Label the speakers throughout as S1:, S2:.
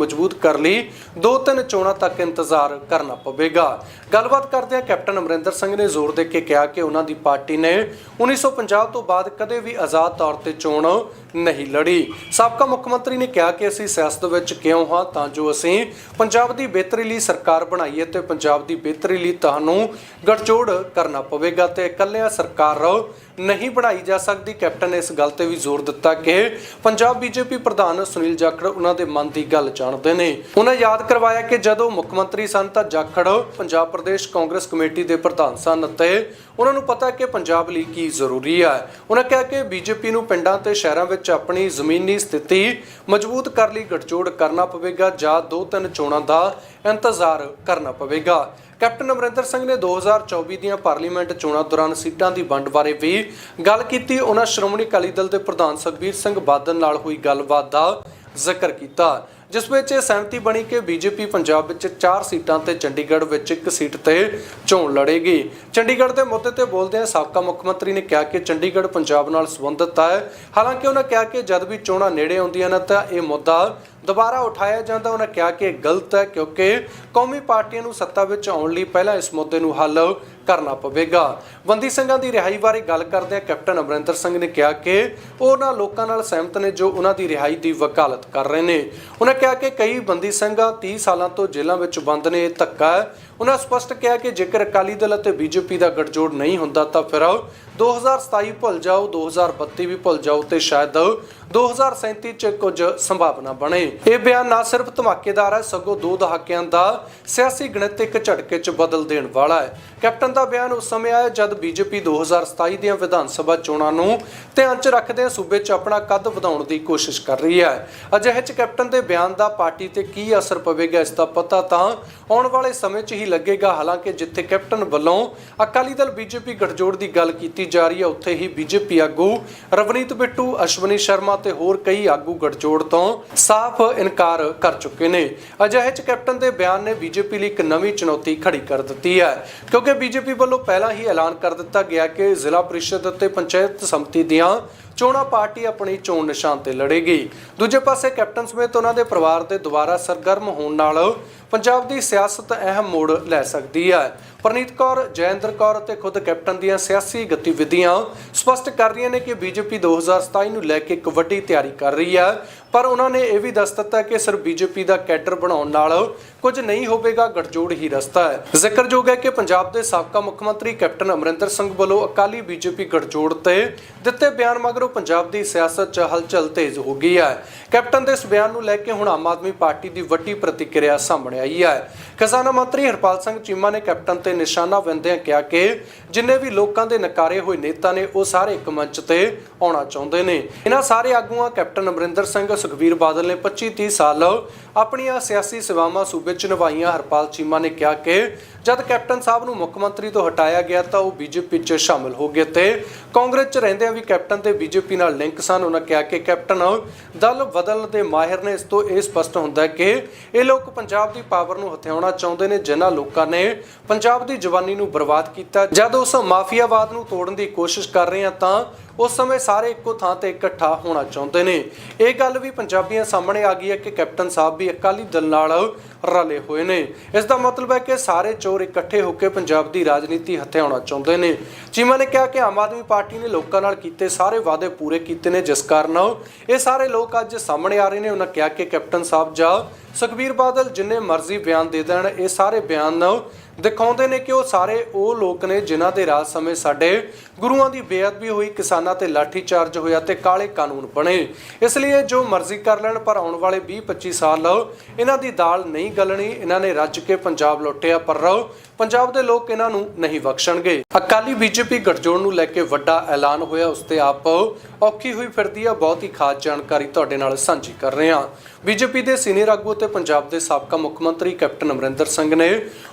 S1: ਮਜ਼ਬੂਤ ਕਰਨ ਲਈ, ਦੋ ਤਿੰਨ ਚੋਣਾਂ ਤੱਕ ਇੰਤਜ਼ਾਰ ਕਰਨਾ ਪਵੇਗਾ। ਗੱਲਬਾਤ ਕਰਦਿਆਂ ਕੈਪਟਨ ਅਮਰਿੰਦਰ ਸਿੰਘ ਨੇ ਜ਼ੋਰ ਦੇ ਕੇ ਕਿਹਾ ਕਿ ਉਹਨਾਂ ਦੀ ਪਾਰਟੀ ਨੇ 1950 ਤੋਂ ਬਾਅਦ ਕਦੇ ਵੀ ਆਜ਼ਾਦ ਤੌਰ ਤੇ ਚੋਣ ਨਹੀਂ ਲੜੀ। ਸਾਬਕਾ ਮੁੱਖ ਮੰਤਰੀ ਨੇ ਕਿਹਾ ਕਿ ਅਸੀਂ ਸਿਆਸਤ ਵਿੱਚ ਕਿਉਂ ਹਾਂ ਤਾਂ ਜੋ ਅਸੀਂ ਪੰਜਾਬ ਦੀ ਬਿਹਤਰੀ ਲਈ ਸਰਕਾਰ ਬਣਾਈਏ ਤੇ ਪੰਜਾਬ ਦੀ ਬਿਹਤਰੀ ਲਈ ਤੁਹਾਨੂੰ ਗੱਠਜੋੜ ਕਰਨਾ ਪਵੇਗਾ ਤੇ ਇਕੱਲਿਆਂ ਸਰਕਾਰ ਨਹੀਂ ਬਣਾਈ ਜਾ ਸਕਦੀ। ਕੈਪਟਨ ਨੇ ਇਸ ਗੱਲ ਤੇ ਵੀ ਜ਼ੋਰ ਦਿੱਤਾ ਕਿ ਪੰਜਾਬ ਬੀਜੇਪੀ ਪ੍ਰਧਾਨ ਸੁਨੀਲ ਜਾਖੜ ਉਹਨਾਂ ਦੇ ਮਨ ਦੀ ਗੱਲ ਜਾਣਦੇ ਨੇ। ਉਹਨਾਂ ਯਾਦ ਕਰਵਾਇਆ ਕਿ ਜਦੋਂ ਮੁੱਖ ਮੰਤਰੀ ਸਨ ਤਾਂ ਜਾਖੜ ਪੰਜਾਬ ਪ੍ਰਦੇਸ਼ ਕਾਂਗਰਸ ਕਮੇਟੀ ਦੇ ਪ੍ਰਧਾਨ ਸਨ ਅਤੇ ਉਹਨਾਂ ਨੂੰ ਪਤਾ ਕਿ ਪੰਜਾਬ ਲਈ ਕੀ ਜ਼ਰੂਰੀ ਹੈ ਉਹਨਾਂ ਕਿਹਾ ਕਿ ਬੀਜੇਪੀ ਨੂੰ ਪਿੰਡਾਂ ਤੇ ਸ਼ਹਿਰਾਂ ਵਿੱਚ ਆਪਣੀ ਜ਼ਮੀਨੀ ਸਥਿਤੀ ਮਜ਼ਬੂਤ ਕਰਨ ਲਈ ਗਠਜੋੜ ਕਰਨਾ ਪਵੇਗਾ ਜਾਂ ਦੋ ਤਿੰਨ ਚੋਣਾਂ ਦਾ ਇੰਤਜ਼ਾਰ ਕਰਨਾ ਪਵੇਗਾ। ਕੈਪਟਨ ਅਮਰਿੰਦਰ ਸਿੰਘ ਨੇ 2024 ਦੀਆਂ ਪਾਰਲੀਮੈਂਟ ਚੋਣਾਂ ਦੌਰਾਨ ਸੀਟਾਂ ਦੀ ਵੰਡ ਬਾਰੇ ਵੀ ਗੱਲ ਕੀਤੀ। ਉਹਨਾਂ ਸ਼੍ਰੋਮਣੀ ਅਕਾਲੀ ਦਲ ਦੇ ਪ੍ਰਧਾਨ ਸੁਖਬੀਰ ਸਿੰਘ ਬਾਦਲ ਨਾਲ ਹੋਈ ਗੱਲਬਾਤ ਦਾ ਜ਼ਿਕਰ ਕੀਤਾ। ਜਿਸ ਵਿੱਚ ਇਹ ਸਹਿਮਤੀ ਬਣੀ ਕਿ ਬੀਜੇਪੀ ਪੰਜਾਬ ਵਿੱਚ 4 ਸੀਟਾਂ ਤੇ ਚੰਡੀਗੜ੍ਹ ਵਿੱਚ ਇੱਕ ਸੀਟ ਤੇ ਚੋਣ ਲੜੇਗੀ। ਚੰਡੀਗੜ੍ਹ ਦੇ ਮੁੱਦੇ ਤੇ ਬੋਲਦਿਆਂ ਸਾਬਕਾ ਮੁੱਖ ਮੰਤਰੀ ਨੇ ਕਿਹਾ ਕਿ ਚੰਡੀਗੜ੍ਹ ਪੰਜਾਬ ਨਾਲ ਸੰਬੰਧਿਤ ਹੈ। ਹਾਲਾਂਕਿ ਉਹਨਾਂ ਕਿਹਾ ਕਿ ਜਦ ਵੀ ਚੋਣਾਂ ਨੇੜੇ ਆਉਂਦੀਆਂ ਨੇ ਤਾਂ ਇਹ ਮੁੱਦਾ ਦੁਬਾਰਾ ਉਠਾਇਆ ਜਾਂਦਾ। ਉਹਨਾਂ ਕਿਹਾ ਕਿ ਇਹ ਗਲਤ ਹੈ ਕਿਉਂਕਿ ਕੌਮੀ ਪਾਰਟੀਆਂ ਨੂੰ ਸੱਤਾ ਵਿੱਚ ਆਉਣ ਲਈ ਪਹਿਲਾਂ ਇਸ ਮੁੱਦੇ ਨੂੰ ਹੱਲ ਕਰਨਾ ਪਵੇਗਾ। ਬੰਦੀ ਸਿੰਘਾਂ ਦੀ ਰਿਹਾਈ ਬਾਰੇ ਗੱਲ ਕਰਦਿਆਂ ਕੈਪਟਨ ਅਮਰਿੰਦਰ ਸਿੰਘ ਨੇ ਕਿਹਾ ਕਿ ਉਹਨਾਂ ਲੋਕਾਂ ਨਾਲ ਸਹਿਮਤ ਨੇ ਜੋ ਉਹਨਾਂ ਦੀ ਰਿਹਾਈ ਦੀ ਵਕਾਲਤ ਕਰ ਰਹੇ ਨੇ। ਉਹਨਾਂ ਕਿਹਾ ਕਿ ਕਈ ਬੰਦੀ ਸਿੰਘਾਂ 30 ਸਾਲਾਂ ਤੋਂ ਜੇਲ੍ਹਾਂ ਵਿੱਚ ਬੰਦ ਨੇ, ਇਹ ਧੱਕਾ ਉਹਨਾਂ ਸਪਸ਼ਟ ਕਿਹਾ ਕਿ ਜੇਕਰ ਅਕਾਲੀ ਦਲ ਅਤੇ ਬੀਜੇਪੀ ਦਾ ਗੱਠਜੋੜ ਨਹੀਂ ਹੁੰਦਾ ਤਾਂ ਫਿਰ 2027 ਭੁੱਲ ਜਾਓ 2032 ਵੀ ਭੁੱਲ ਜਾਓ ਤੇ ਸ਼ਾਇਦ 2037 ਚ ਕੁਝ ਸੰਭਾਵਨਾ ਬਣੇ। ਇਹ ਬਿਆਨ ਨਾ ਸਿਰਫ ਧਮਾਕੇਦਾਰ ਹੈ, ਸਗੋਂ ਦੋ ਦਹਾਕਿਆਂ ਦਾ ਸਿਆਸੀ ਗਣਿਤ ਇੱਕ ਝਟਕੇ ਚ ਬਦਲ ਦੇਣ ਵਾਲਾ ਹੈ। ਕੈਪਟਨ ਦਾ ਬਿਆਨ ਉਸ ਸਮੇਂ ਆਇਆ ਜਦ ਬੀਜੇਪੀ 2027 ਦੀਆਂ ਵਿਧਾਨ ਸਭਾ ਚੋਣਾਂ ਨੂੰ ਧਿਆਨ ਚ ਰੱਖਦੇ ਸੂਬੇ 'ਚ ਆਪਣਾ ਕੱਦ ਵਧਾਉਣ ਦੀ ਕੋਸ਼ਿਸ਼ ਕਰ ਰਹੀ ਹੈ। ਅਜਿਹੇ 'ਚ ਕੈਪਟਨ ਦੇ ਬਿਆਨ ਦਾ ਪਾਰਟੀ ਤੇ ਕੀ ਅਸਰ ਪਵੇਗਾ ਇਸ ਦਾ ਪਤਾ ਤਾਂ ਆਉਣ ਵਾਲੇ ਸਮੇਂ 'ਚ ਹੀ ਲੱਗੇਗਾ। ਹਾਲਾਂਕਿ ਜਿੱਥੇ ਕੈਪਟਨ ਵੱਲੋਂ ਅਕਾਲੀ ਦਲ ਬੀਜੇਪੀ ਗੱਠਜੋੜ ਦੀ ਗੱਲ ਕੀਤੀ ਜਾ ਰਹੀ ਹੈ, ਉੱਥੇ ਹੀ ਬੀਜੇਪੀ ਆਗੂ ਰਵਨੀਤ ਬਿੱਟੂ, ਅਸ਼ਵਨੀ ਸ਼ਰਮਾ ਤੇ ਹੋਰ ਕਈ ਆਗੂ ਗਠਜੋੜ ਤੋਂ ਸਾਫ਼ ਇਨਕਾਰ ਕਰ ਚੁੱਕੇ ਨੇ। ਅਜਿਹੇ 'ਚ ਕੈਪਟਨ ਦੇ ਬਿਆਨ ਨੇ ਬੀਜੇਪੀ ਲਈ ਇੱਕ ਨਵੀਂ ਚੁਣੌਤੀ ਖੜੀ ਕਰ ਦਿੱਤੀ ਹੈ, ਕਿਉਂਕਿ ਬੀਜੇਪੀ ਵੱਲੋਂ ਪਹਿਲਾਂ ਹੀ ਐਲਾਨ ਕਰ ਦਿੱਤਾ ਗਿਆ ਕਿ ਜ਼ਿਲ੍ਹਾ ਪ੍ਰੀਸ਼ਦ ਅਤੇ ਪੰਚਾਇਤ ਸਮਿਤੀ ਦੀਆਂ ਚੋਣਾਂ ਪਾਰਟੀ ਆਪਣੀ ਚੋਣ ਨਿਸ਼ਾਨ ਤੇ ਲੜੇਗੀ। ਦੂਜੇ ਪਾਸੇ ਕੈਪਟਨ ਸਮੇਤ ਉਹਨਾਂ ਦੇ ਪਰਿਵਾਰ ਦੇ ਦੁਬਾਰਾ ਸਰਗਰਮ ਹੋਣ ਨਾਲ ਪੰਜਾਬ ਦੀ ਸਿਆਸਤ ਅਹਿਮ ਮੋੜ ਲੈ ਸਕਦੀ ਹੈ। ਪ੍ਰਨੀਤ ਕੌਰ, ਜੈਂਦਰ ਕੌਰ ਅਤੇ ਖੁਦ ਕੈਪਟਨ ਦੀਆਂ ਸਿਆਸੀ ਗਤੀਵਿਧੀਆਂ ਸਪਸ਼ਟ ਕਰ ਰਹੀਆਂ ਨੇ ਕਿ ਬੀਜੇਪੀ 2027 ਨੂੰ ਲੈ ਕੇ ਇੱਕ ਵੱਡੀ ਤਿਆਰੀ ਕਰ ਰਹੀ ਹੈ। ਪਰ ਉਹਨਾਂ ਨੇ ਇਹ ਵੀ ਦੱਸ ਦਿੱਤਾ ਕਿ ਸਿਰ ਬੀਜੇਪੀ ਦਾ ਕੈਡਰ ਬਣਾਉਣ ਨਾਲ ਕੁਝ ਨਹੀਂ ਹੋਵੇਗਾ, ਗੱਠਜੋੜ ਹੀ ਰਸਤਾ ਹੈ। ਜ਼ਿਕਰਯੋਗ ਹੈ ਕਿ ਪੰਜਾਬ ਦੇ ਸਾਬਕਾ ਮੁੱਖ ਮੰਤਰੀ ਕੈਪਟਨ ਅਮਰਿੰਦਰ ਸਿੰਘ ਵੱਲੋਂ ਅਕਾਲੀ ਬੀਜੇਪੀ ਗੱਠਜੋੜ ਤੇ ਦਿੱਤੇ ਬਿਆਨ ਮਗਰੋਂ ਪੰਜਾਬ ਦੀ ਸਿਆਸਤ 'ਚ ਹਲਚਲ ਤੇਜ਼ ਹੋ ਗਈ ਹੈ। ਕੈਪਟਨ ਦੇ ਇਸ ਬਿਆਨ ਨੂੰ ਲੈ ਕੇ ਹੁਣ ਆਮ ਆਦਮੀ ਪਾਰਟੀ ਦੀ ਵੱਡੀ ਪ੍ਰਤੀਕਿਰਿਆ ਸਾਹਮਣੇ ਆਈ ਹੈ। ਖਜ਼ਾਨਾ ਮੰਤਰੀ ਹਰਪਾਲ ਸਿੰਘ ਚੀਮਾ ਨੇ ਕੈਪਟਨ ਤੇ ਨਿਸ਼ਾਨਾ ਬੰਦਿਆਂ ਕਿਹਾ ਕਿ ਜਿੰਨੇ ਵੀ ਲੋਕਾਂ ਦੇ ਨਕਾਰੇ ਹੋਏ ਨੇਤਾ ਨੇ, ਉਹ ਸਾਰੇ ਇੱਕ ਮੰਚ ਤੇ ਆਉਣਾ ਚਾਹੁੰਦੇ ਨੇ। ਇਹਨਾਂ ਸਾਰੇ ਆਗੂਆਂ ਕੈਪਟਨ ਅਮਰਿੰਦਰ ਸਿੰਘ ਸੁਖਬੀਰ ਬਾਦਲ ਨੇ 25 30 ਸਾਲ ਆਪਣੀਆਂ ਸਿਆਸੀ ਸੇਵਾਵਾਂ ਸੂਬੇ 'ਚ ਨਿਭਾਈਆਂ। ਹਰਪਾਲ ਚੀਮਾ ਨੇ ਕਿਹਾ ਕਿ ਜਦ ਕੈਪਟਨ ਸਾਹਿਬ ਨੂੰ ਮੁੱਖ ਮੰਤਰੀ ਤੋਂ ਹਟਾਇਆ ਗਿਆ ਤਾਂ ਉਹ ਬੀਜੇਪੀ 'ਚ ਸ਼ਾਮਲ ਹੋ ਗਏ ਤੇ ਕਾਂਗਰਸ 'ਚ ਰਹਿੰਦਿਆਂ ਵੀ ਕੈਪਟਨ ਤੇ ਬੀਜੇਪੀ ਨਾਲ ਲਿੰਕ ਸਨ। ਉਹਨਾਂ ਕਿਹਾ ਕਿ ਕੈਪਟਨ ਦਲ ਬਦਲ ਦੇ ਮਾਹਿਰ ਨੇ ਇਸ ਤੋਂ ਇਹ ਸਪਸ਼ਟ ਹੁੰਦਾ ਹੈ ਕਿ ਇਹ ਲੋਕ ਪੰਜਾਬ ਦੀ ਪਾਵਰ ਨੂੰ ਹਥਿਆਉਣਾ ਚਾਹੁੰਦੇ ਨੇ, ਜਿਨ੍ਹਾਂ ਲੋਕਾਂ ਨੇ ਪੰਜਾਬ ਦੀ ਜਵਾਨੀ ਨੂੰ ਬਰਬਾਦ ਕੀਤਾ। ਜਦ ਉਸ ਮਾਫੀਆਵਾਦ ਨੂੰ ਤੋੜਨ ਦੀ ਕੋਸ਼ਿਸ਼ ਕਰ ਰਹੇ ਹਾਂ ਤਾਂ ਉਸ ਸਮੇਂ ਸਾਰੇ ਇੱਕੋ ਥਾਂ ਤੇ ਇਕੱਠਾ ਹੋਣਾ ਚਾਹੁੰਦੇ ਨੇ। ਇਹ ਗੱਲ ਵੀ ਪੰਜਾਬੀਆਂ ਸਾਹਮਣੇ ਆ ਗਈ ਹੈ ਕਿ ਕੈਪਟਨ ਸਾਹਿਬ ਵੀ ਅਕਾਲੀ ਦਲ ਨਾਲ ਰਲੇ ਹੋਏ ਨੇ। ਇਸ ਦਾ ਮਤਲਬ ਹੈ ਕਿ ਸਾਰੇ ਚੋਰ ਇਕੱਠੇ ਹੋ ਕੇ ਪੰਜਾਬ ਦੀ ਰਾਜਨੀਤੀ ਹਥਿਆਉਣਾ ਚਾਹੁੰਦੇ ਨੇ। ਚੀਮਾ ਨੇ ਕਿਹਾ ਕਿ ਆਮ ਆਦਮੀ ਪਾਰਟੀ ਨੇ ਲੋਕਾਂ ਨਾਲ ਕੀਤੇ ਸਾਰੇ ਵਾਅਦੇ ਪੂਰੇ ਕੀਤੇ ਨੇ, ਜਿਸ ਕਾਰਨ ਇਹ ਸਾਰੇ ਲੋਕ ਅੱਜ ਸਾਹਮਣੇ ਆ ਰਹੇ ਨੇ। ਉਹਨਾਂ ਕਿਹਾ ਕਿ ਕੈਪਟਨ ਸਾਹਿਬ ਜਾਂ ਸੁਖਬੀਰ ਬਾਦਲ ਜਿੰਨੇ ਮਰਜ਼ੀ ਬਿਆਨ ਦੇ ਦੇਣ, ਇਹ ਸਾਰੇ ਬਿਆਨ ਦਿਖਾਉਂਦੇ ਨੇ ਕਿ ਉਹ ਸਾਰੇ ਉਹ ਲੋਕ ਨੇ ਜਿਨ੍ਹਾਂ ਦੇ ਰਾਜ ਸਮੇਂ ਸਾਡੇ ਗੁਰੂਆਂ ਦੀ ਬੇਅਦਬੀ ਹੋਈ, ਕਿਸਾਨਾਂ ਤੇ ਲਾਠੀਚਾਰਜ ਹੋਇਆ ਤੇ ਕਾਲੇ ਕਾਨੂੰਨ ਬਣੇ। ਇਸ ਲਈ ਜੋ ਮਰਜ਼ੀ ਕਰ ਲੈਣ, ਪਰ ਆਉਣ ਵਾਲੇ 20-25 ਸਾਲ ਇਹਨਾਂ ਦੀ ਦਾਲ ਨਹੀਂ ਗਲਣੀ, ਇਹਨਾਂ ਨੇ ਰੱਜ ਕੇ ਪੰਜਾਬ ਲੁੱਟਿਆ ਪਰ ਰਹੋ ਪੰਜਾਬ ਦੇ ਲੋਕ ਇਹਨਾਂ ਨੂੰ ਨਹੀਂ ਬਖਸ਼ਣਗੇ। ਅਕਾਲੀ ਬੀਜੇਪੀ ਗੱਠਜੋੜ ਨੂੰ ਲੈ ਕੇ ਵੱਡਾ ਐਲਾਨ ਹੋਇਆ, ਉਸ ਤੇ ਆਪ ਔਖੀ ਹੋਈ ਫਿਰਦੀ ਆ। ਬਹੁਤ ਹੀ ਖਾਸ ਜਾਣਕਾਰੀ ਤੁਹਾਡੇ ਨਾਲ ਸਾਂਝੀ ਕਰ ਰਹੇ ਹਾਂ। ਬੀਜੇਪੀ ਦੇ ਸੀਨੀਅਰ ਆਗੂ ਤੇ ਪੰਜਾਬ ਦੇ ਸਾਬਕਾ ਮੁੱਖ ਮੰਤਰੀ ਕੈਪਟਨ ਅਮਰਿੰਦਰ ਸਿੰਘ ਨੇ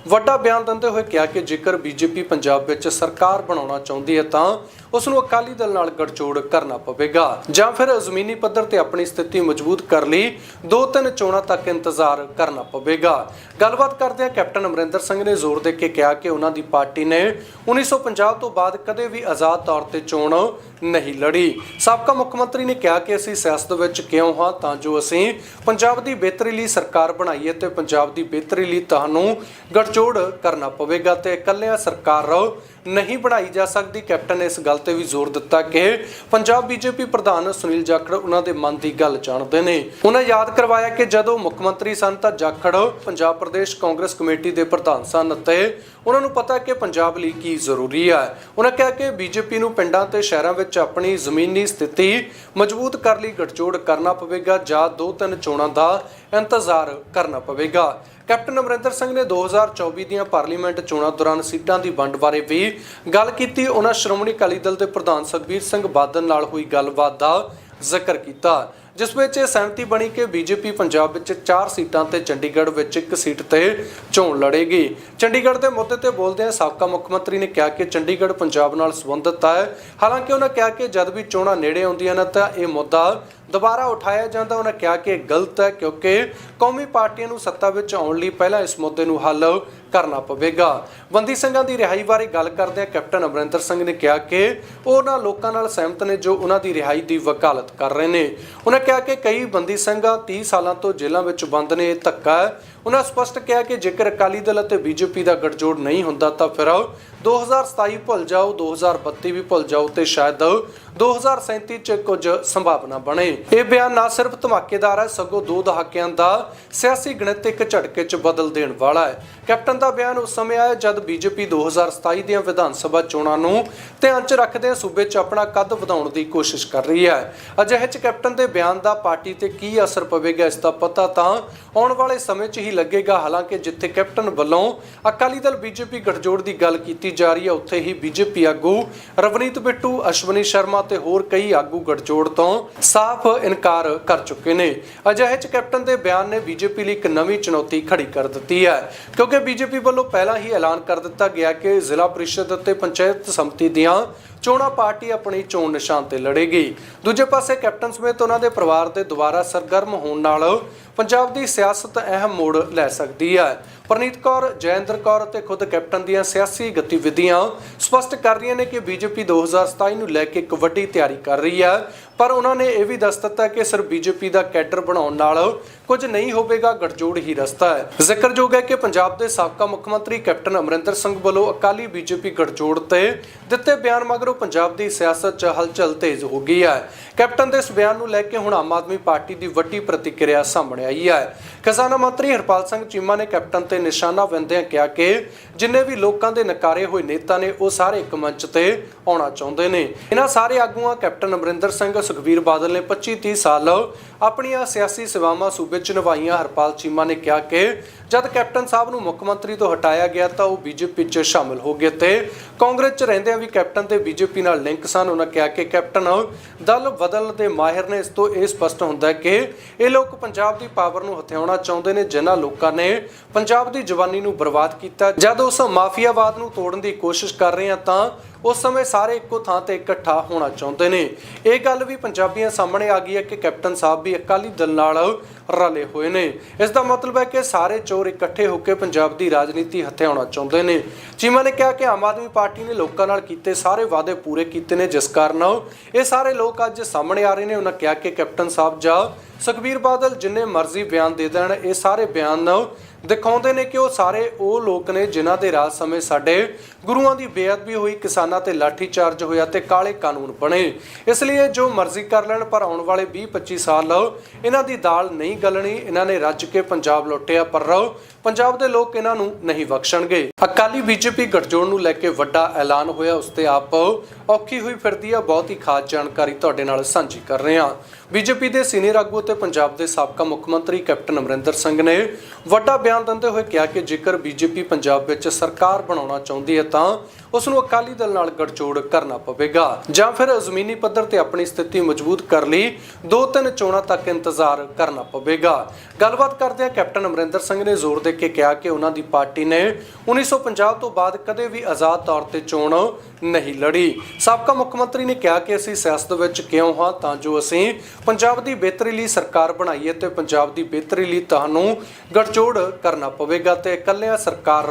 S1: ਵੱਡਾ ਬਿਆਨ ਦਿੰਦੇ ਹੋਏ ਕਿਹਾ ਕਿ ਜੇਕਰ ਬੀਜੇਪੀ ਪੰਜਾਬ ਵਿੱਚ ਸਰਕਾਰ ਬਣਾਉਣਾ ਚਾਹੁੰਦੀ ਹੈ ਤਾਂ ਉਸ ਨੂੰ ਅਕਾਲੀ ਦਲ ਨਾਲ ਗੱਠਜੋੜ ਕਰਨਾ ਪਵੇਗਾ। ਜਾਂ ਫਿਰ ਜ਼ਮੀਨੀ ਪੱਧਰ ਤੇ ਆਪਣੀ ਸਥਿਤੀ ਮਜ਼ਬੂਤ ਕਰ ਲਈ ਦੋ ਤਿੰਨ ਚੋਣਾਂ ਤੱਕ ਇੰਤਜ਼ਾਰ ਕਰਨਾ ਪਵੇਗਾ। ਗੱਲਬਾਤ ਕਰਦਿਆਂ ਕੈਪਟਨ ਅਮਰਿੰਦਰ ਸਿੰਘ ਨੇ ਜ਼ੋਰ ਦੇ ਕੇ ਕਿਹਾ ਕਿ ਉਹਨਾਂ ਦੀ ਪਾਰਟੀ ਨੇ 1950 ਤੋਂ ਬਾਅਦ ਕਦੇ ਵੀ ਆਜ਼ਾਦ ਤੌਰ ਤੇ ਚੋਣ ਨਹੀਂ ਲੜੀ। ਸਾਬਕਾ ਮੁੱਖ ਮੰਤਰੀ ਨੇ ਕਿਹਾ ਕਿ ਅਸੀਂ ਸਿਆਸਤ ਵਿੱਚ ਕਿਉਂ ਹਾਂ, ਤਾਂ ਜੋ ਅਸੀਂ ਪੰਜਾਬ ਦੀ ਬਿਹਤਰੀ ਲਈ ਸਰਕਾਰ ਬਣਾਈਏ ਤੇ ਪੰਜਾਬ ਦੀ ਬਿਹਤਰੀ ਲਈ ਤੁਹਾਨੂੰ ਗੱਠਜੋੜ ਕਰਨਾ ਪਵੇਗਾ ਤੇ ਇਕੱਲਿਆਂ ਸਰਕਾਰ ਨਹੀਂ ਬਣਾਈ ਜਾ ਸਕਦੀ। ਕੈਪਟਨ ਨੇ ਇਸ ਗੱਲ ਤੇ ਵੀ ਜ਼ੋਰ ਦਿੱਤਾ ਕਿ ਪੰਜਾਬ ਬੀਜੇਪੀ ਪ੍ਰਧਾਨ ਸੁਨੀਲ ਜਾਖੜ ਉਹਨਾਂ ਦੇ ਮਨ ਦੀ ਗੱਲ ਜਾਣਦੇ ਨੇ। ਉਹਨਾਂ ਯਾਦ ਕਰਵਾਇਆ ਕਿ ਜਦੋਂ ਮੁੱਖ ਮੰਤਰੀ ਸਨ ਤਾਂ ਜਾਖੜ ਪੰਜਾਬ ਪ੍ਰਦੇਸ਼ ਕਾਂਗਰਸ ਕਮੇਟੀ ਦੇ ਪ੍ਰਧਾਨ ਸਨ ਅਤੇ ਉਹਨਾਂ ਨੂੰ ਪਤਾ ਕਿ ਪੰਜਾਬ ਲਈ ਕੀ ਜ਼ਰੂਰੀ ਹੈ ਉਹਨਾਂ ਕਿਹਾ ਕਿ ਬੀਜੇਪੀ ਨੂੰ ਪਿੰਡਾਂ ਤੇ ਸ਼ਹਿਰਾਂ ਵਿੱਚ ਆਪਣੀ ਜ਼ਮੀਨੀ ਸਥਿਤੀ ਮਜ਼ਬੂਤ ਕਰਨ ਲਈ ਗਠਜੋੜ ਕਰਨਾ ਪਵੇਗਾ ਜਾਂ ਦੋ ਤਿੰਨ ਚੋਣਾਂ ਦਾ ਇੰਤਜ਼ਾਰ ਕਰਨਾ ਪਵੇਗਾ। ਕੈਪਟਨ ਅਮਰਿੰਦਰ ਸਿੰਘ ਨੇ 2024 ਦੀਆਂ ਪਾਰਲੀਮੈਂਟ ਚੋਣਾਂ ਦੌਰਾਨ ਸੀਟਾਂ ਦੀ ਵੰਡ ਬਾਰੇ ਵੀ ਗੱਲ ਕੀਤੀ। ਉਹਨਾਂ ਸ਼੍ਰੋਮਣੀ ਅਕਾਲੀ ਦਲ ਦੇ ਪ੍ਰਧਾਨ ਸੁਖਬੀਰ ਸਿੰਘ ਬਾਦਲ ਨਾਲ ਹੋਈ ਗੱਲਬਾਤ ਦਾ ਜ਼ਿਕਰ ਕੀਤਾ, ਜਿਸ ਵਿੱਚ ਇਹ ਸਹਿਮਤੀ ਬਣੀ ਕਿ ਬੀਜੇਪੀ ਪੰਜਾਬ ਵਿੱਚ 4 ਸੀਟਾਂ ਤੇ ਚੰਡੀਗੜ੍ਹ ਵਿੱਚ ਇੱਕ ਸੀਟ ਤੇ ਚੋਣ ਲੜੇਗੀ। ਚੰਡੀਗੜ੍ਹ ਦੇ ਮੁੱਦੇ ਤੇ ਬੋਲਦਿਆਂ ਸਾਬਕਾ ਮੁੱਖ ਮੰਤਰੀ ਨੇ ਕਿਹਾ ਕਿ ਚੰਡੀਗੜ੍ਹ ਪੰਜਾਬ ਨਾਲ ਸੰਬੰਧਿਤ ਹੈ। ਹਾਲਾਂਕਿ ਉਹਨਾਂ ਕਿਹਾ ਕਿ ਜਦ ਵੀ ਚੋਣਾਂ ਨੇੜੇ ਆਉਂਦੀਆਂ ਨੇ ਤਾਂ ਇਹ ਮੁੱਦਾ ਦੁਬਾਰਾ ਉਠਾਇਆ ਜਾਂਦਾ, ਉਹਨਾਂ ਕਿਹਾ ਕਿ ਇਹ ਗਲਤ ਹੈ ਕਿਉਂਕਿ ਕੌਮੀ ਪਾਰਟੀਆਂ ਨੂੰ ਸੱਤਾ ਵਿੱਚ ਆਉਣ ਲਈ ਪਹਿਲਾਂ ਇਸ ਮੁੱਦੇ ਨੂੰ ਹੱਲ ਕਰਨਾ ਪਵੇਗਾ। ਬੰਦੀ ਸਿੰਘਾਂ ਦੀ ਰਿਹਾਈ ਬਾਰੇ ਗੱਲ ਕਰਦਿਆਂ ਕੈਪਟਨ ਅਮਰਿੰਦਰ ਸਿੰਘ ਨੇ ਕਿਹਾ ਕਿ ਉਹ ਉਹਨਾਂ ਲੋਕਾਂ ਨਾਲ ਸਹਿਮਤ ਨੇ ਜੋ ਉਹਨਾਂ ਦੀ ਰਿਹਾਈ ਦੀ ਵਕਾਲਤ ਕਰ ਰਹੇ ਨੇ। ਉਹਨਾਂ ਕਿਹਾ ਕਿ ਕਈ ਬੰਦੀ ਸਿੰਘਾਂ 30 ਸਾਲਾਂ ਤੋਂ ਜੇਲ੍ਹਾਂ ਵਿੱਚ ਬੰਦ ਨੇ, ਇਹ ਧੱਕਾ ਹੈ। ਉਹਨਾਂ ਸਪਸ਼ਟ ਕਿਹਾ ਕਿ ਜੇਕਰ ਅਕਾਲੀ ਦਲ ਅਤੇ ਬੀਜੇਪੀ ਦਾ ਗਠਜੋੜ ਨਹੀਂ ਹੁੰਦਾ ਤਾਂ ਫਿਰ 2027 ਭੁੱਲ ਜਾਓ 2032 ਵੀ ਭੁੱਲ ਜਾਓ ਤੇ ਸ਼ਾਇਦ 2037 ਚ ਕੁਝ ਸੰਭਾਵਨਾ ਬਣੇ। ਇਹ ਬਿਆਨ ਨਾ ਸਿਰਫ ਧਮਾਕੇਦਾਰ ਹੈ, ਸਗੋਂ ਦੋ ਦਹਾਕਿਆਂ ਦਾ ਸਿਆਸੀ ਗਣਿਤ ਝਟਕੇ ਚ ਬਦਲ ਦੇਣ ਵਾਲਾ ਹੈ। ਕੈਪਟਨ ਦਾ ਬਿਆਨ ਉਸ ਸਮੇਂ ਆਇਆ ਜਦ ਬੀਜੇਪੀ 2027 ਦੀਆਂ ਵਿਧਾਨ ਸਭਾ ਚੋਣਾਂ ਨੂੰ ਧਿਆਨ ਚ ਰੱਖਦੇ ਸੂਬੇ 'ਚ ਆਪਣਾ ਕੱਦ ਵਧਾਉਣ ਦੀ ਕੋਸ਼ਿਸ਼ ਕਰ ਰਹੀ ਹੈ। ਅਜਿਹੇ 'ਚ ਕੈਪਟਨ ਦੇ ਬਿਆਨ ਦਾ ਪਾਰਟੀ ਤੇ ਕੀ ਅਸਰ ਪਵੇਗਾ ਇਸ ਦਾ ਪਤਾ ਤਾਂ ਆਉਣ ਵਾਲੇ ਸਮੇਂ 'ਚ ਹੀ ਲੱਗੇਗਾ। ਹਾਲਾਂਕਿ ਜਿੱਥੇ ਕੈਪਟਨ ਵੱਲੋਂ ਅਕਾਲੀ ਦਲ ਬੀਜੇਪੀ ਗੱਠਜੋੜ ਦੀ ਗੱਲ ਕੀਤੀ ਜਾ ਰਹੀ ਹੈ, ਉੱਥੇ ਹੀ ਬੀਜੇਪੀ ਆਗੂ ਰਵਨੀਤ ਬਿੱਟੂ, ਅਸ਼ਵਨੀ ਸ਼ਰਮਾ ਤੇ ਹੋਰ ਕਈ ਆਗੂ ਗਠਜੋੜ ਤੋਂ ਸਾਫ਼ ਇਨਕਾਰ ਕਰ ਚੁੱਕੇ ਨੇ। ਅਜਿਹੇ 'ਚ ਕੈਪਟਨ ਦੇ ਬਿਆਨ ਨੇ ਬੀਜੇਪੀ ਲਈ ਇੱਕ ਨਵੀਂ ਚੁਣੌਤੀ ਖੜੀ ਕਰ ਦਿੱਤੀ ਹੈ। ਕਿਉਂਕਿ ਬੀਜੇਪੀ ਵੱਲੋਂ ਪਹਿਲਾਂ ਹੀ ਐਲਾਨ ਕਰ ਦਿੱਤਾ ਗਿਆ ਕਿ ਜ਼ਿਲ੍ਹਾ ਪ੍ਰੀਸ਼ਦ ਅਤੇ ਪੰਚਾਇਤ ਸਮਿਤੀ ਦੀਆਂ ਚੋਣਾਂ ਪਾਰਟੀ ਆਪਣੀ ਚੋਣ ਨਿਸ਼ਾਨ ਤੇ ਲੜੇਗੀ। ਦੂਜੇ ਪਾਸੇ ਕੈਪਟਨ ਸਮੇਤ ਉਹਨਾਂ ਦੇ ਪਰਿਵਾਰ ਦੇ ਦੁਬਾਰਾ ਸਰਗਰਮ ਹੋਣ ਨਾਲ ਪੰਜਾਬ ਦੀ ਸਿਆਸਤ ਅਹਿਮ ਮੋੜ ਲੈ ਸਕਦੀ ਹੈ। ਪ੍ਰਨੀਤ ਕੌਰ, ਜੈਂਦਰ ਕੌਰ ਅਤੇ ਖੁਦ ਕੈਪਟਨ ਦੀਆਂ ਸਿਆਸੀ ਗਤੀਵਿਧੀਆਂ ਸਪਸ਼ਟ ਕਰ ਰਹੀਆਂ ਨੇ ਕਿ ਬੀਜੇਪੀ 2027 ਨੂੰ ਲੈ ਕੇ ਇੱਕ ਵੱਡੀ ਤਿਆਰੀ ਕਰ ਰਹੀ ਹੈ। ਪਰ ਉਹਨਾਂ ਨੇ ਇਹ ਵੀ ਦੱਸ ਦਿੱਤਾ ਕਿ ਸਿਰ ਬੀਜੇਪੀ ਦਾ ਕੈਡਰ ਬਣਾਉਣ ਨਾਲ ਕੁਝ ਨਹੀਂ ਹੋਵੇਗਾ ਗੱਠਜੋੜ ਹੀ ਰਸਤਾ ਹੈ। ਜ਼ਿਕਰਯੋਗ ਹੈ ਕਿ ਪੰਜਾਬ ਦੇ ਸਾਬਕਾ ਮੁੱਖ ਮੰਤਰੀ ਕੈਪਟਨ ਅਮਰਿੰਦਰ ਸਿੰਘ ਵੱਲੋਂ ਅਕਾਲੀ ਬੀਜੇਪੀ ਗੱਠਜੋੜ ਤੇ ਦਿੱਤੇ ਬਿਆਨ ਮਗਰੋਂ ਪੰਜਾਬ ਦੀ ਸਿਆਸਤ 'ਚ ਹਲਚਲ ਤੇਜ਼ ਹੋ ਗਈ ਹੈ। ਕੈਪਟਨ ਦੇ ਇਸ ਬਿਆਨ ਨੂੰ ਲੈ ਕੇ ਹੁਣ ਆਮ ਆਦਮੀ ਪਾਰਟੀ ਦੀ ਵੱਡੀ ਪ੍ਰਤੀਕਿਰਿਆ ਸਾਹਮਣੇ ਆਈ ਹੈ। ਖਜ਼ਾਨਾ ਮੰਤਰੀ ਹਰਪਾਲ ਸਿੰਘ ਚੀਮਾ ਨੇ ਕੈਪਟਨ ਤੇ ਨਿਸ਼ਾਨਾ ਵਿੰਦਿਆਂ ਕਿਹਾ ਕਿ ਜਿੰਨੇ ਵੀ ਲੋਕਾਂ ਦੇ ਨਕਾਰੇ ਹੋਏ ਨੇਤਾ ਨੇ, ਉਹ ਸਾਰੇ ਇੱਕ ਮੰਚ ਤੇ ਆਉਣਾ ਚਾਹੁੰਦੇ ਨੇ। ਇਹਨਾਂ ਸਾਰੇ ਆਗੂਆਂ ਕੈਪਟਨ ਅਮਰਿੰਦਰ ਸਿੰਘ ਸੁਖਬੀਰ ਬਾਦਲ ਨੇ 25 30 ਸਾਲ ਆਪਣੀਆਂ ਸਿਆਸੀ ਸੇਵਾਵਾਂ ਸੂਬੇ 'ਚ ਨਿਭਾਈਆਂ। ਹਰਪਾਲ ਚੀਮਾ ਨੇ ਕਿਹਾ ਕਿ ਜਦ ਕੈਪਟਨ ਸਾਹਿਬ ਨੂੰ ਮੁੱਖ ਮੰਤਰੀ ਤੋਂ ਹਟਾਇਆ ਗਿਆ ਤਾਂ ਉਹ ਬੀਜੇਪੀ 'ਚ ਸ਼ਾਮਲ ਹੋ ਗਏ ਤੇ ਕਾਂਗਰਸ 'ਚ ਰਹਿੰਦਿਆਂ ਵੀ ਕੈਪਟਨ ਤੇ ਬੀਜੇਪੀ ਨਾਲ ਲਿੰਕ ਸਨ। ਉਹਨਾਂ ਕਿਹਾ ਕਿ ਕੈਪਟਨ ਦਲ ਬਦਲਣ ਦੇ ਮਾਹਿਰ ਨੇ। ਇਸ ਤੋਂ ਇਹ ਸਪਸ਼ਟ ਹੁੰਦਾ ਹੈ ਕਿ ਇਹ ਲੋਕ ਪੰਜਾਬ ਦੀ ਪਾਵਰ ਨੂੰ ਹਥਿਆਉਣਾ ਚਾਹੁੰਦੇ ਨੇ, ਜਿਨ੍ਹਾਂ ਲੋਕਾਂ ਨੇ ਪੰਜਾਬ ਦੀ ਜਵਾਨੀ ਨੂੰ ਬਰਬਾਦ ਕੀਤਾ। ਜਦ ਉਸ ਮਾਫੀਆਵਾਦ ਨੂੰ ਤੋੜਨ ਦੀ ਕੋਸ਼ਿਸ਼ ਕਰ ਰਹੇ ਹਾਂ ਤਾਂ ਉਸ ਸਮੇਂ ਸਾਰੇ ਇੱਕੋ ਥਾਂ ਤੇ ਇਕੱਠਾ ਹੋਣਾ ਚਾਹੁੰਦੇ ਨੇ। ਇਹ ਗੱਲ ਵੀ ਪੰਜਾਬੀਆਂ ਸਾਹਮਣੇ ਆ ਗਈ ਹੈ ਕਿ ਕੈਪਟਨ ਸਾਹਿਬ ਵੀ ਅਕਾਲੀ ਦਲ ਨਾਲ ਰਲੇ ਹੋਏ ਨੇ। ਇਸ ਦਾ ਮਤਲਬ ਹੈ ਕਿ ਸਾਰੇ ਚੋਰ ਇਕੱਠੇ ਹੋ ਕੇ ਪੰਜਾਬ ਦੀ ਰਾਜਨੀਤੀ ਹਥਿਆਉਣਾ ਚਾਹੁੰਦੇ ਨੇ। ਚੀਮਾ ਨੇ ਕਿਹਾ ਕਿ ਆਮ ਆਦਮੀ ਪਾਰਟੀ ਨੇ ਲੋਕਾਂ ਨਾਲ ਕੀਤੇ ਸਾਰੇ ਵਾਅਦੇ ਪੂਰੇ ਕੀਤੇ ਨੇ, ਜਿਸ ਕਾਰਨ ਇਹ ਸਾਰੇ ਲੋਕ ਅੱਜ ਸਾਹਮਣੇ ਆ ਰਹੇ ਨੇ। ਉਹਨਾਂ ਕਿਹਾ ਕਿ ਕੈਪਟਨ ਸਾਹਿਬ ਜਾਂ ਸੁਖਬੀਰ ਬਾਦਲ ਜਿੰਨੇ ਮਰਜ਼ੀ ਬਿਆਨ ਦੇ ਦੇਣ, ਇਹ ਸਾਰੇ ਬਿਆਨ ਦਿਖਾਉਂਦੇ ਨੇ ਕਿ ਉਹ ਸਾਰੇ ਉਹ ਲੋਕ ਨੇ ਜਿਨ੍ਹਾਂ ਦੇ ਰਾਜ ਸਮੇਂ ਸਾਡੇ ਗੁਰੂਆਂ ਦੀ ਬੇਅਦਬੀ ਹੋਈ, ਕਿਸਾਨਾਂ ਤੇ ਲਾਠੀਚਾਰਜ ਹੋਇਆ ਤੇ ਕਾਲੇ ਕਾਨੂੰਨ ਬਣੇ। ਇਸ ਲਈ ਜੋ ਮਰਜ਼ੀ ਕਰ ਲੈਣ, ਪਰ ਆਉਣ ਵਾਲੇ 20-25 ਸਾਲ ਇਹਨਾਂ ਦੀ ਦਾਲ ਨਹੀਂ ਗਲਣੀ, ਇਹਨਾਂ ਨੇ ਰੱਜ ਕੇ ਪੰਜਾਬ ਲੁੱਟਿਆ ਪਰ ਪੰਜਾਬ ਦੇ ਲੋਕ ਇਹਨਾਂ ਨੂੰ ਨਹੀਂ ਬਖਸ਼ਣਗੇ। ਅਕਾਲੀ ਬੀਜੇਪੀ ਗੱਠਜੋੜ ਨੂੰ ਲੈ ਕੇ ਵੱਡਾ ਐਲਾਨ ਹੋਇਆ, ਉਸ ਤੇ ਆਪ ਔਖੀ ਹੋਈ ਫਿਰਦੀ ਆ। ਬਹੁਤ ਹੀ ਖਾਸ ਜਾਣਕਾਰੀ ਤੁਹਾਡੇ ਨਾਲ ਸਾਂਝੀ ਕਰ ਰਹੇ ਹਾਂ। ਬੀਜੇਪੀ ਦੇ ਸੀਨੀਅਰ ਆਗੂ ਤੇ ਪੰਜਾਬ ਦੇ ਸਾਬਕਾ ਮੁੱਖ ਮੰਤਰੀ ਕੈਪਟਨ ਅਮਰਿੰਦਰ ਸਿੰਘ ਨੇ ਵੱਡਾ ਬਿਆਨ ਦਿੰਦੇ ਹੋਏ ਕਿਹਾ ਕਿ ਜੇਕਰ ਬੀਜੇਪੀ ਪੰਜਾਬ ਵਿੱਚ ਸਰਕਾਰ ਬਣਾਉਣਾ ਚਾਹੁੰਦੀ ਹੈ ਤਾਂ ਉਸ ਨੂੰ ਅਕਾਲੀ ਦਲ ਨਾਲ ਗੱਠਜੋੜ ਕਰਨਾ ਪਵੇਗਾ। ਜਾਂ ਫਿਰ ਜ਼ਮੀਨੀ ਪੱਧਰ ਤੇ ਆਪਣੀ ਸਥਿਤੀ ਮਜ਼ਬੂਤ ਕਰਨ ਲਈ ਦੋ ਤਿੰਨ ਚੋਣਾਂ ਤੱਕ ਇੰਤਜ਼ਾਰ ਕਰਨਾ ਪਵੇਗਾ। ਗੱਲਬਾਤ ਕਰਦਿਆਂ ਕੈਪਟਨ ਅਮਰਿੰਦਰ ਸਿੰਘ ਨੇ ਜ਼ੋਰ ਦੇ ਕੇ ਕਿਹਾ ਕਿ ਉਹਨਾਂ ਦੀ ਪਾਰਟੀ ਨੇ 1950 ਤੋਂ ਬਾਅਦ ਕਦੇ ਵੀ ਆਜ਼ਾਦ ਤੌਰ ਤੇ ਚੋਣ ਨਹੀਂ ਲੜੀ। ਸਾਬਕਾ ਮੁੱਖ ਮੰਤਰੀ ਨੇ ਕਿਹਾ ਕਿ ਅਸੀਂ ਸਿਆਸਤ ਵਿੱਚ ਕਿਉਂ ਹਾਂ ਤਾਂ ਜੋ ਅਸੀਂ ਪੰਜਾਬ ਦੀ ਬਿਹਤਰੀ ਲਈ ਸਰਕਾਰ ਬਣਾਈਏ ਤੇ ਪੰਜਾਬ ਦੀ ਬਿਹਤਰੀ ਲਈ ਤੁਹਾਨੂੰ ਗੜਜੋੜ ਕਰਨਾ ਪਵੇਗਾ ਤੇ ਇਕੱਲਿਆਂ ਸਰਕਾਰ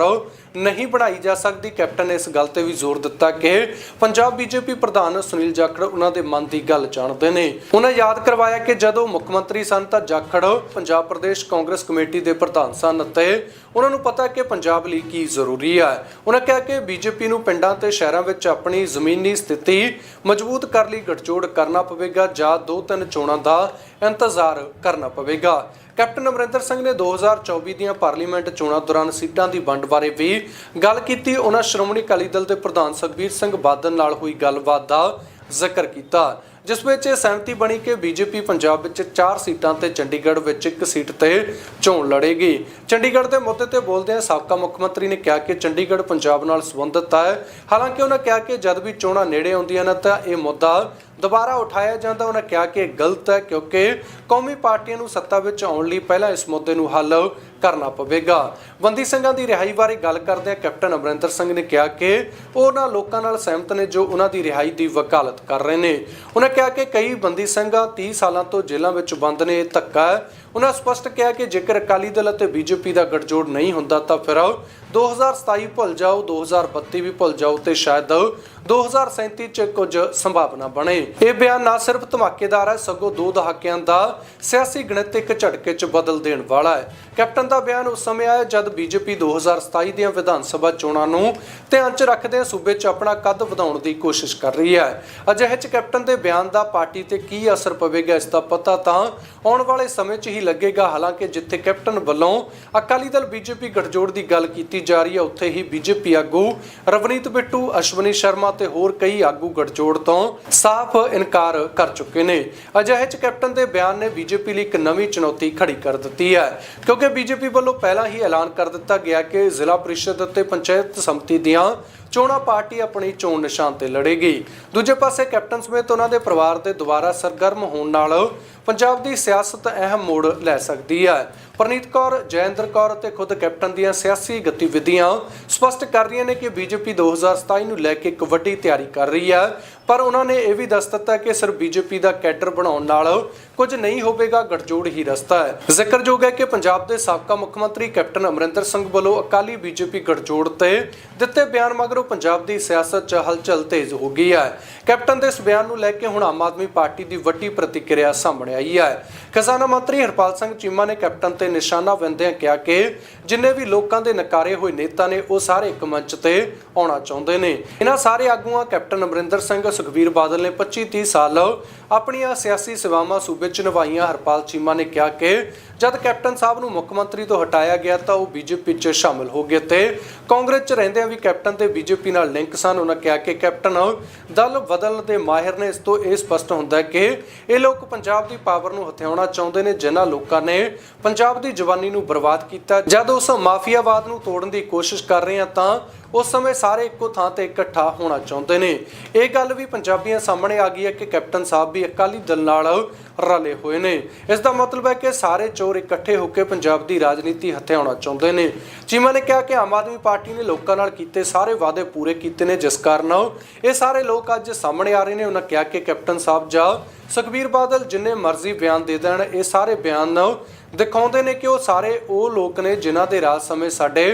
S1: ਨਹੀਂ ਬਣਾਈ ਜਾ ਸਕਦੀ। ਕੈਪਟਨ ਨੇ ਇਸ ਗੱਲ ਤੇ ਵੀ ਜ਼ੋਰ ਦਿੱਤਾ ਕਿ ਪੰਜਾਬ ਬੀਜੇਪੀ ਪ੍ਰਧਾਨ ਸੁਨੀਲ ਜਾਖੜ ਉਹਨਾਂ ਦੇ ਮਨ ਦੀ ਗੱਲ ਜਾਣਦੇ ਨੇ। ਉਹਨਾਂ ਯਾਦ ਕਰਵਾਇਆ ਕਿ ਜਦੋਂ ਮੁੱਖ ਮੰਤਰੀ ਸਨ ਤਾਂ ਜਾਖੜ ਪੰਜਾਬ ਪ੍ਰਦੇਸ਼ ਕਾਂਗਰਸ ਕਮੇਟੀ ਦੇ ਪ੍ਰਧਾਨ ਸਨ ਅਤੇ ਉਹਨਾਂ ਨੂੰ ਪਤਾ ਕਿ ਪੰਜਾਬ ਲਈ ਕੀ ਜ਼ਰੂਰੀ ਹੈ ਉਹਨਾਂ ਕਿਹਾ ਕਿ ਬੀਜੇਪੀ ਨੂੰ ਪਿੰਡਾਂ ਤੇ ਸ਼ਹਿਰਾਂ ਵਿੱਚ ਆਪਣੀ ਜ਼ਮੀਨੀ ਸਥਿਤੀ ਮਜ਼ਬੂਤ ਕਰ ਲਈ, ਗੱਠਜੋੜ ਕਰਨਾ ਪਵੇਗਾ ਜਾਂ ਦੋ ਤਿੰਨ ਚੋਣਾਂ ਦਾ ਇੰਤਜ਼ਾਰ ਕਰਨਾ ਪਵੇਗਾ। ਕੈਪਟਨ ਅਮਰਿੰਦਰ ਸਿੰਘ ਨੇ 2024 ਦੀਆਂ ਪਾਰਲੀਮੈਂਟ ਚੋਣਾਂ ਦੌਰਾਨ ਸੀਟਾਂ ਦੀ ਵੰਡ ਬਾਰੇ ਵੀ ਗੱਲ ਕੀਤੀ। ਉਹਨਾਂ ਸ਼੍ਰੋਮਣੀ ਅਕਾਲੀ ਦਲ ਦੇ ਪ੍ਰਧਾਨ ਸੁਖਬੀਰ ਸਿੰਘ ਬਾਦਲ ਨਾਲ ਹੋਈ ਗੱਲਬਾਤ ਦਾ ਜ਼ਿਕਰ ਕੀਤਾ। ਜਿਸ ਵਿੱਚ ਇਹ ਸਹਿਮਤੀ ਬਣੀ ਕਿ ਬੀਜੇਪੀ ਪੰਜਾਬ ਵਿੱਚ 4 ਸੀਟਾਂ ਤੇ ਚੰਡੀਗੜ੍ਹ ਵਿੱਚ ਇੱਕ ਸੀਟ ਤੇ ਚੋਣ ਲੜੇਗੀ। ਚੰਡੀਗੜ੍ਹ ਦੇ ਮੁੱਦੇ ਤੇ ਬੋਲਦਿਆਂ ਸਾਬਕਾ ਮੁੱਖ ਮੰਤਰੀ ਨੇ ਕਿਹਾ ਕਿ ਚੰਡੀਗੜ੍ਹ ਪੰਜਾਬ ਨਾਲ ਸੰਬੰਧਿਤ ਹੈ। ਹਾਲਾਂਕਿ ਉਹਨਾਂ ਕਿਹਾ ਕਿ ਜਦ ਵੀ ਚੋਣਾਂ ਨੇੜੇ ਆਉਂਦੀਆਂ ਨੇ ਤਾਂ ਇਹ ਮੁੱਦਾ ਦੁਬਾਰਾ ਉਠਾਇਆ ਜਾਂਦਾ, ਉਹਨਾਂ ਕਿਹਾ ਕਿ ਇਹ ਗਲਤ ਹੈ ਕਿਉਂਕਿ ਕੌਮੀ ਪਾਰਟੀਆਂ ਨੂੰ ਸੱਤਾ ਵਿੱਚ ਆਉਣ ਲਈ ਪਹਿਲਾਂ ਇਸ ਮੁੱਦੇ ਨੂੰ ਹੱਲ ਕਰਨਾ ਪਵੇਗਾ। ਬੰਦੀ ਸਿੰਘਾਂ ਦੀ ਰਿਹਾਈ ਬਾਰੇ ਗੱਲ ਕਰਦਿਆਂ ਕੈਪਟਨ ਅਮਰਿੰਦਰ ਸਿੰਘ ਨੇ ਕਿਹਾ ਕਿ ਉਹ ਉਹਨਾਂ ਲੋਕਾਂ ਨਾਲ ਸਹਿਮਤ ਨੇ ਜੋ ਉਹਨਾਂ ਦੀ ਰਿਹਾਈ ਦੀ ਵਕਾਲਤ ਕਰ ਰਹੇ ਨੇ। ਉਹਨਾਂ ਕਿਹਾ ਕਿ ਕਈ ਬੰਦੀ ਸਿੰਘਾਂ 30 ਸਾਲਾਂ ਤੋਂ ਜੇਲ੍ਹਾਂ ਵਿੱਚ ਬੰਦ ਨੇ, ਇਹ ਧੱਕਾ ਹੈ। ਉਹਨਾਂ ਸਪਸ਼ਟ ਕਿਹਾ ਕਿ ਜੇਕਰ ਅਕਾਲੀ ਦਲ ਅਤੇ ਬੀਜੇਪੀ ਦਾ ਗੱਠਜੋੜ ਨਹੀਂ ਹੁੰਦਾ ਤਾਂ ਫਿਰ 2027 ਭੁੱਲ ਜਾਓ 2032 ਵੀ ਭੁੱਲ ਜਾਓ ਤੇ ਸ਼ਾਇਦ 2037 ਚ ਕੁਝ ਸੰਭਾਵਨਾ ਬਣੇ। ਇਹ ਬਿਆਨ ਨਾ ਸਿਰਫ ਧਮਾਕੇਦਾਰ ਹੈ, ਸਗੋਂ ਦੋ ਦਹਾਕਿਆਂ ਦਾ ਸਿਆਸੀ ਗਣਿਤ ਇੱਕ ਝਟਕੇ ਚ ਬਦਲ ਦੇਣ ਵਾਲਾ ਹੈ। ਕੈਪਟਨ ਦਾ ਬਿਆਨ ਉਸ ਸਮੇਂ ਆਇਆ ਜਦ ਬੀਜੇਪੀ 2027 ਦੀਆਂ ਵਿਧਾਨ ਸਭਾ ਚੋਣਾਂ ਨੂੰ ਧਿਆਨ ਚ ਰੱਖਦੇ ਸੂਬੇ 'ਚ ਆਪਣਾ ਕੱਦ ਵਧਾਉਣ ਦੀ ਕੋਸ਼ਿਸ਼ ਕਰ ਰਹੀ ਹੈ। ਅਜਿਹੇ 'ਚ ਕੈਪਟਨ ਦੇ ਬਿਆਨ ਦਾ ਪਾਰਟੀ ਤੇ ਕੀ ਅਸਰ ਪਵੇਗਾ ਇਸ ਦਾ ਪਤਾ ਤਾਂ ਆਉਣ ਵਾਲੇ ਸਮੇਂ 'ਚ ਹੀ ਲੱਗੇਗਾ। ਹਾਲਾਂਕਿ ਜਿੱਥੇ ਕੈਪਟਨ ਵੱਲੋਂ ਅਕਾਲੀ ਦਲ ਬੀਜੇਪੀ ਗੱਠਜੋੜ ਦੀ ਗੱਲ ਕੀਤੀ ਜਾ ਰਹੀ ਹੈ, ਉੱਥੇ ਹੀ ਬੀਜੇਪੀ ਆਗੂ ਰਵਨੀਤ ਬਿੱਟੂ, ਅਸ਼ਵਨੀ ਸ਼ਰਮਾ ਤੇ ਹੋਰ ਕਈ ਆਗੂ ਗਠਜੋੜ ਤੋਂ ਸਾਫ਼ ਇਨਕਾਰ ਕਰ ਚੁੱਕੇ ਨੇ। ਅਜਿਹੇ 'ਚ ਕੈਪਟਨ ਦੇ ਬਿਆਨ ਨੇ ਬੀਜੇਪੀ ਲਈ ਇੱਕ ਨਵੀਂ ਚੁਣੌਤੀ ਖੜੀ ਕਰ ਦਿੱਤੀ ਹੈ। ਕਿਉਂਕਿ ਬੀਜੇਪੀ ਵੱਲੋਂ ਪਹਿਲਾਂ ਹੀ ਐਲਾਨ ਕਰ ਦਿੱਤਾ ਗਿਆ ਕਿ ਜ਼ਿਲ੍ਹਾ ਪ੍ਰੀਸ਼ਦ ਅਤੇ ਪੰਚਾਇਤ ਸਮਿਤੀ ਦੀਆਂ ਚੋਣਾਂ ਪਾਰਟੀ ਆਪਣੀ ਚੋਣ ਨਿਸ਼ਾਨ ਤੇ ਲੜੇਗੀ। ਦੂਜੇ ਪਾਸੇ ਕੈਪਟਨ ਸਮੇਤ ਉਹਨਾਂ ਦੇ ਪਰਿਵਾਰ ਦੇ ਦੁਬਾਰਾ ਸਰਗਰਮ ਹੋਣ ਨਾਲ ਪੰਜਾਬ ਦੀ ਸਿਆਸਤ ਅਹਿਮ ਮੋੜ ਲੈ ਸਕਦੀ ਹੈ। ਪਰਨੀਤ ਕੌਰ, ਜੈਂਦਰ ਕੌਰ ਅਤੇ ਖੁਦ ਕੈਪਟਨ ਦੀਆਂ ਸਿਆਸੀ ਗਤੀਵਿਧੀਆਂ ਸਪਸ਼ਟ ਕਰ ਰਹੀਆਂ ਨੇ ਕਿ ਬੀਜੇਪੀ 2027 ਨੂੰ ਲੈ ਕੇ ਇੱਕ ਵੱਡੀ ਤਿਆਰੀ ਕਰ ਰਹੀ ਹੈ। ਪਰ ਉਹਨਾਂ ਨੇ ਇਹ ਵੀ ਦੱਸ ਦਿੱਤਾ ਕਿ ਸਿਰ ਬੀਜੇਪੀ ਦਾ ਕੈਡਰ ਬਣਾਉਣ ਨਾਲ ਕੁਝ ਨਹੀਂ ਹੋਵੇਗਾ, ਗੱਠਜੋੜ ਹੀ ਰਸਤਾ ਹੈ। ਜ਼ਿਕਰਯੋਗ ਹੈ ਕਿ ਪੰਜਾਬ ਦੇ ਸਾਬਕਾ ਮੁੱਖ ਮੰਤਰੀ ਕੈਪਟਨ ਅਮਰਿੰਦਰ ਸਿੰਘ ਵੱਲੋਂ ਅਕਾਲੀ ਬੀਜੇਪੀ ਗੱਠਜੋੜ ਤੇ ਦਿੱਤੇ ਬਿਆਨ ਮਗਰੋਂ ਪੰਜਾਬ ਦੀ ਸਿਆਸਤ 'ਚ ਹਲਚਲ ਤੇਜ਼ ਹੋ ਗਈ ਹੈ। ਕੈਪਟਨ ਦੇ ਇਸ ਬਿਆਨ ਨੂੰ ਲੈ ਕੇ ਹੁਣ ਆਮ ਆਦਮੀ ਪਾਰਟੀ ਦੀ ਵੱਡੀ ਪ੍ਰਤੀਕਿਰਿਆ ਸਾਹਮਣੇ ਆਈ ਹੈ। ਖਜ਼ਾਨਾ ਮੰਤਰੀ ਹਰਪਾਲ ਸਿੰਘ ਚੀਮਾ ਨੇ ਕੈਪਟਨ ਤੇ ਨਿਸ਼ਾਨਾ ਵੰਦਿਆਂ ਕਿਹਾ ਕਿ ਜਿੰਨੇ ਵੀ ਲੋਕਾਂ ਦੇ ਨਕਾਰੇ ਹੋਏ ਨੇਤਾ ਨੇ ਉਹ ਸਾਰੇ ਇੱਕ ਮੰਚ ਤੇ ਆਉਣਾ ਚਾਹੁੰਦੇ ਨੇ। ਇਹਨਾਂ ਸਾਰੇ ਆਗੂਆਂ ਕੈਪਟਨ ਅਮਰਿੰਦਰ ਸਿੰਘ ਸੁਖਬੀਰ ਬਾਦਲ ਨੇ 25 30 ਸਾਲ ਆਪਣੀਆਂ ਸਿਆਸੀ ਸੇਵਾਵਾਂ ਸੂਬੇ 'ਚ ਨਿਭਾਈਆਂ। ਹਰਪਾਲ ਚੀਮਾ ਨੇ ਕਿਹਾ ਕਿ ਜਦ ਕੈਪਟਨ ਸਾਹਿਬ ਨੂੰ ਮੁੱਖ ਮੰਤਰੀ ਤੋਂ ਹਟਾਇਆ ਗਿਆ ਤਾਂ ਉਹ ਬੀਜੇਪੀ 'ਚ ਸ਼ਾਮਲ ਹੋ ਗਏ ਤੇ ਕਾਂਗਰਸ 'ਚ ਰਹਿੰਦਿਆਂ ਵੀ ਕੈਪਟਨ ਤੇ ਬੀਜੇਪੀ ਨਾਲ ਲਿੰਕ ਸਨ। ਉਹਨਾਂ ਕਿਹਾ ਕਿ ਕੈਪਟਨ ਦਲ ਬਦਲਣ ਦੇ ਮਾਹਿਰ ਨੇ ਇਸ ਤੋਂ ਇਹ ਸਪਸ਼ਟ ਹੁੰਦਾ ਹੈ ਕਿ ਇਹ ਲੋਕ ਪੰਜਾਬ ਦੀ ਪਾਵਰ ਨੂੰ ਹਥਿਆਉਣਾ ਚਾਹੁੰਦੇ ਨੇ, ਜਿਨ੍ਹਾਂ ਲੋਕਾਂ ਨੇ ਪੰਜਾਬ ਦੀ ਜਵਾਨੀ ਨੂੰ ਬਰਬਾਦ ਕੀਤਾ। ਜਦ ਉਸ ਮਾਫੀਆਵਾਦ ਨੂੰ ਤੋੜਨ ਦੀ ਕੋਸ਼ਿਸ਼ ਕਰ ਰਹੇ ਹਾਂ ਤਾਂ ਉਸ ਸਮੇਂ ਸਾਰੇ ਇੱਕੋ ਥਾਂ ਤੇ ਇਕੱਠਾ ਹੋਣਾ ਚਾਹੁੰਦੇ ਨੇ। ਇਹ ਗੱਲ ਵੀ ਪੰਜਾਬੀਆਂ ਸਾਹਮਣੇ ਆ ਗਈ ਹੈ ਕਿ ਕੈਪਟਨ ਸਾਹਿਬ ਵੀ ਅਕਾਲੀ ਦਲ ਨਾਲ ਰਲੇ ਹੋਏ ਨੇ। ਇਸ ਦਾ ਮਤਲਬ ਹੈ ਕਿ ਸਾਰੇ ਚੋਰ ਇਕੱਠੇ ਹੋ ਕੇ ਪੰਜਾਬ ਦੀ ਰਾਜਨੀਤੀ ਹਥਿਆਉਣਾ ਚਾਹੁੰਦੇ ਨੇ। ਚੀਮਾ ਨੇ ਕਿਹਾ ਕਿ ਆਮ ਆਦਮੀ ਪਾਰਟੀ ਨੇ ਲੋਕਾਂ ਨਾਲ ਕੀਤੇ ਸਾਰੇ ਵਾਅਦੇ ਪੂਰੇ ਕੀਤੇ ਨੇ, ਜਿਸ ਕਾਰਨ ਇਹ ਸਾਰੇ ਲੋਕ ਅੱਜ ਸਾਹਮਣੇ ਆ ਰਹੇ ਨੇ। ਉਹਨਾਂ ਕਿਹਾ ਕਿ ਕੈਪਟਨ ਸਾਹਿਬ ਜਾਂ ਸੁਖਬੀਰ ਬਾਦਲ ਜਿੰਨੇ ਮਰਜ਼ੀ ਬਿਆਨ ਦੇ ਦੇਣ, ਇਹ ਸਾਰੇ ਬਿਆਨ ਦਿਖਾਉਂਦੇ ਨੇ ਕਿ ਉਹ ਸਾਰੇ ਉਹ ਲੋਕ ਨੇ ਜਿਨ੍ਹਾਂ ਦੇ ਰਾਜ ਸਮੇਂ ਸਾਡੇ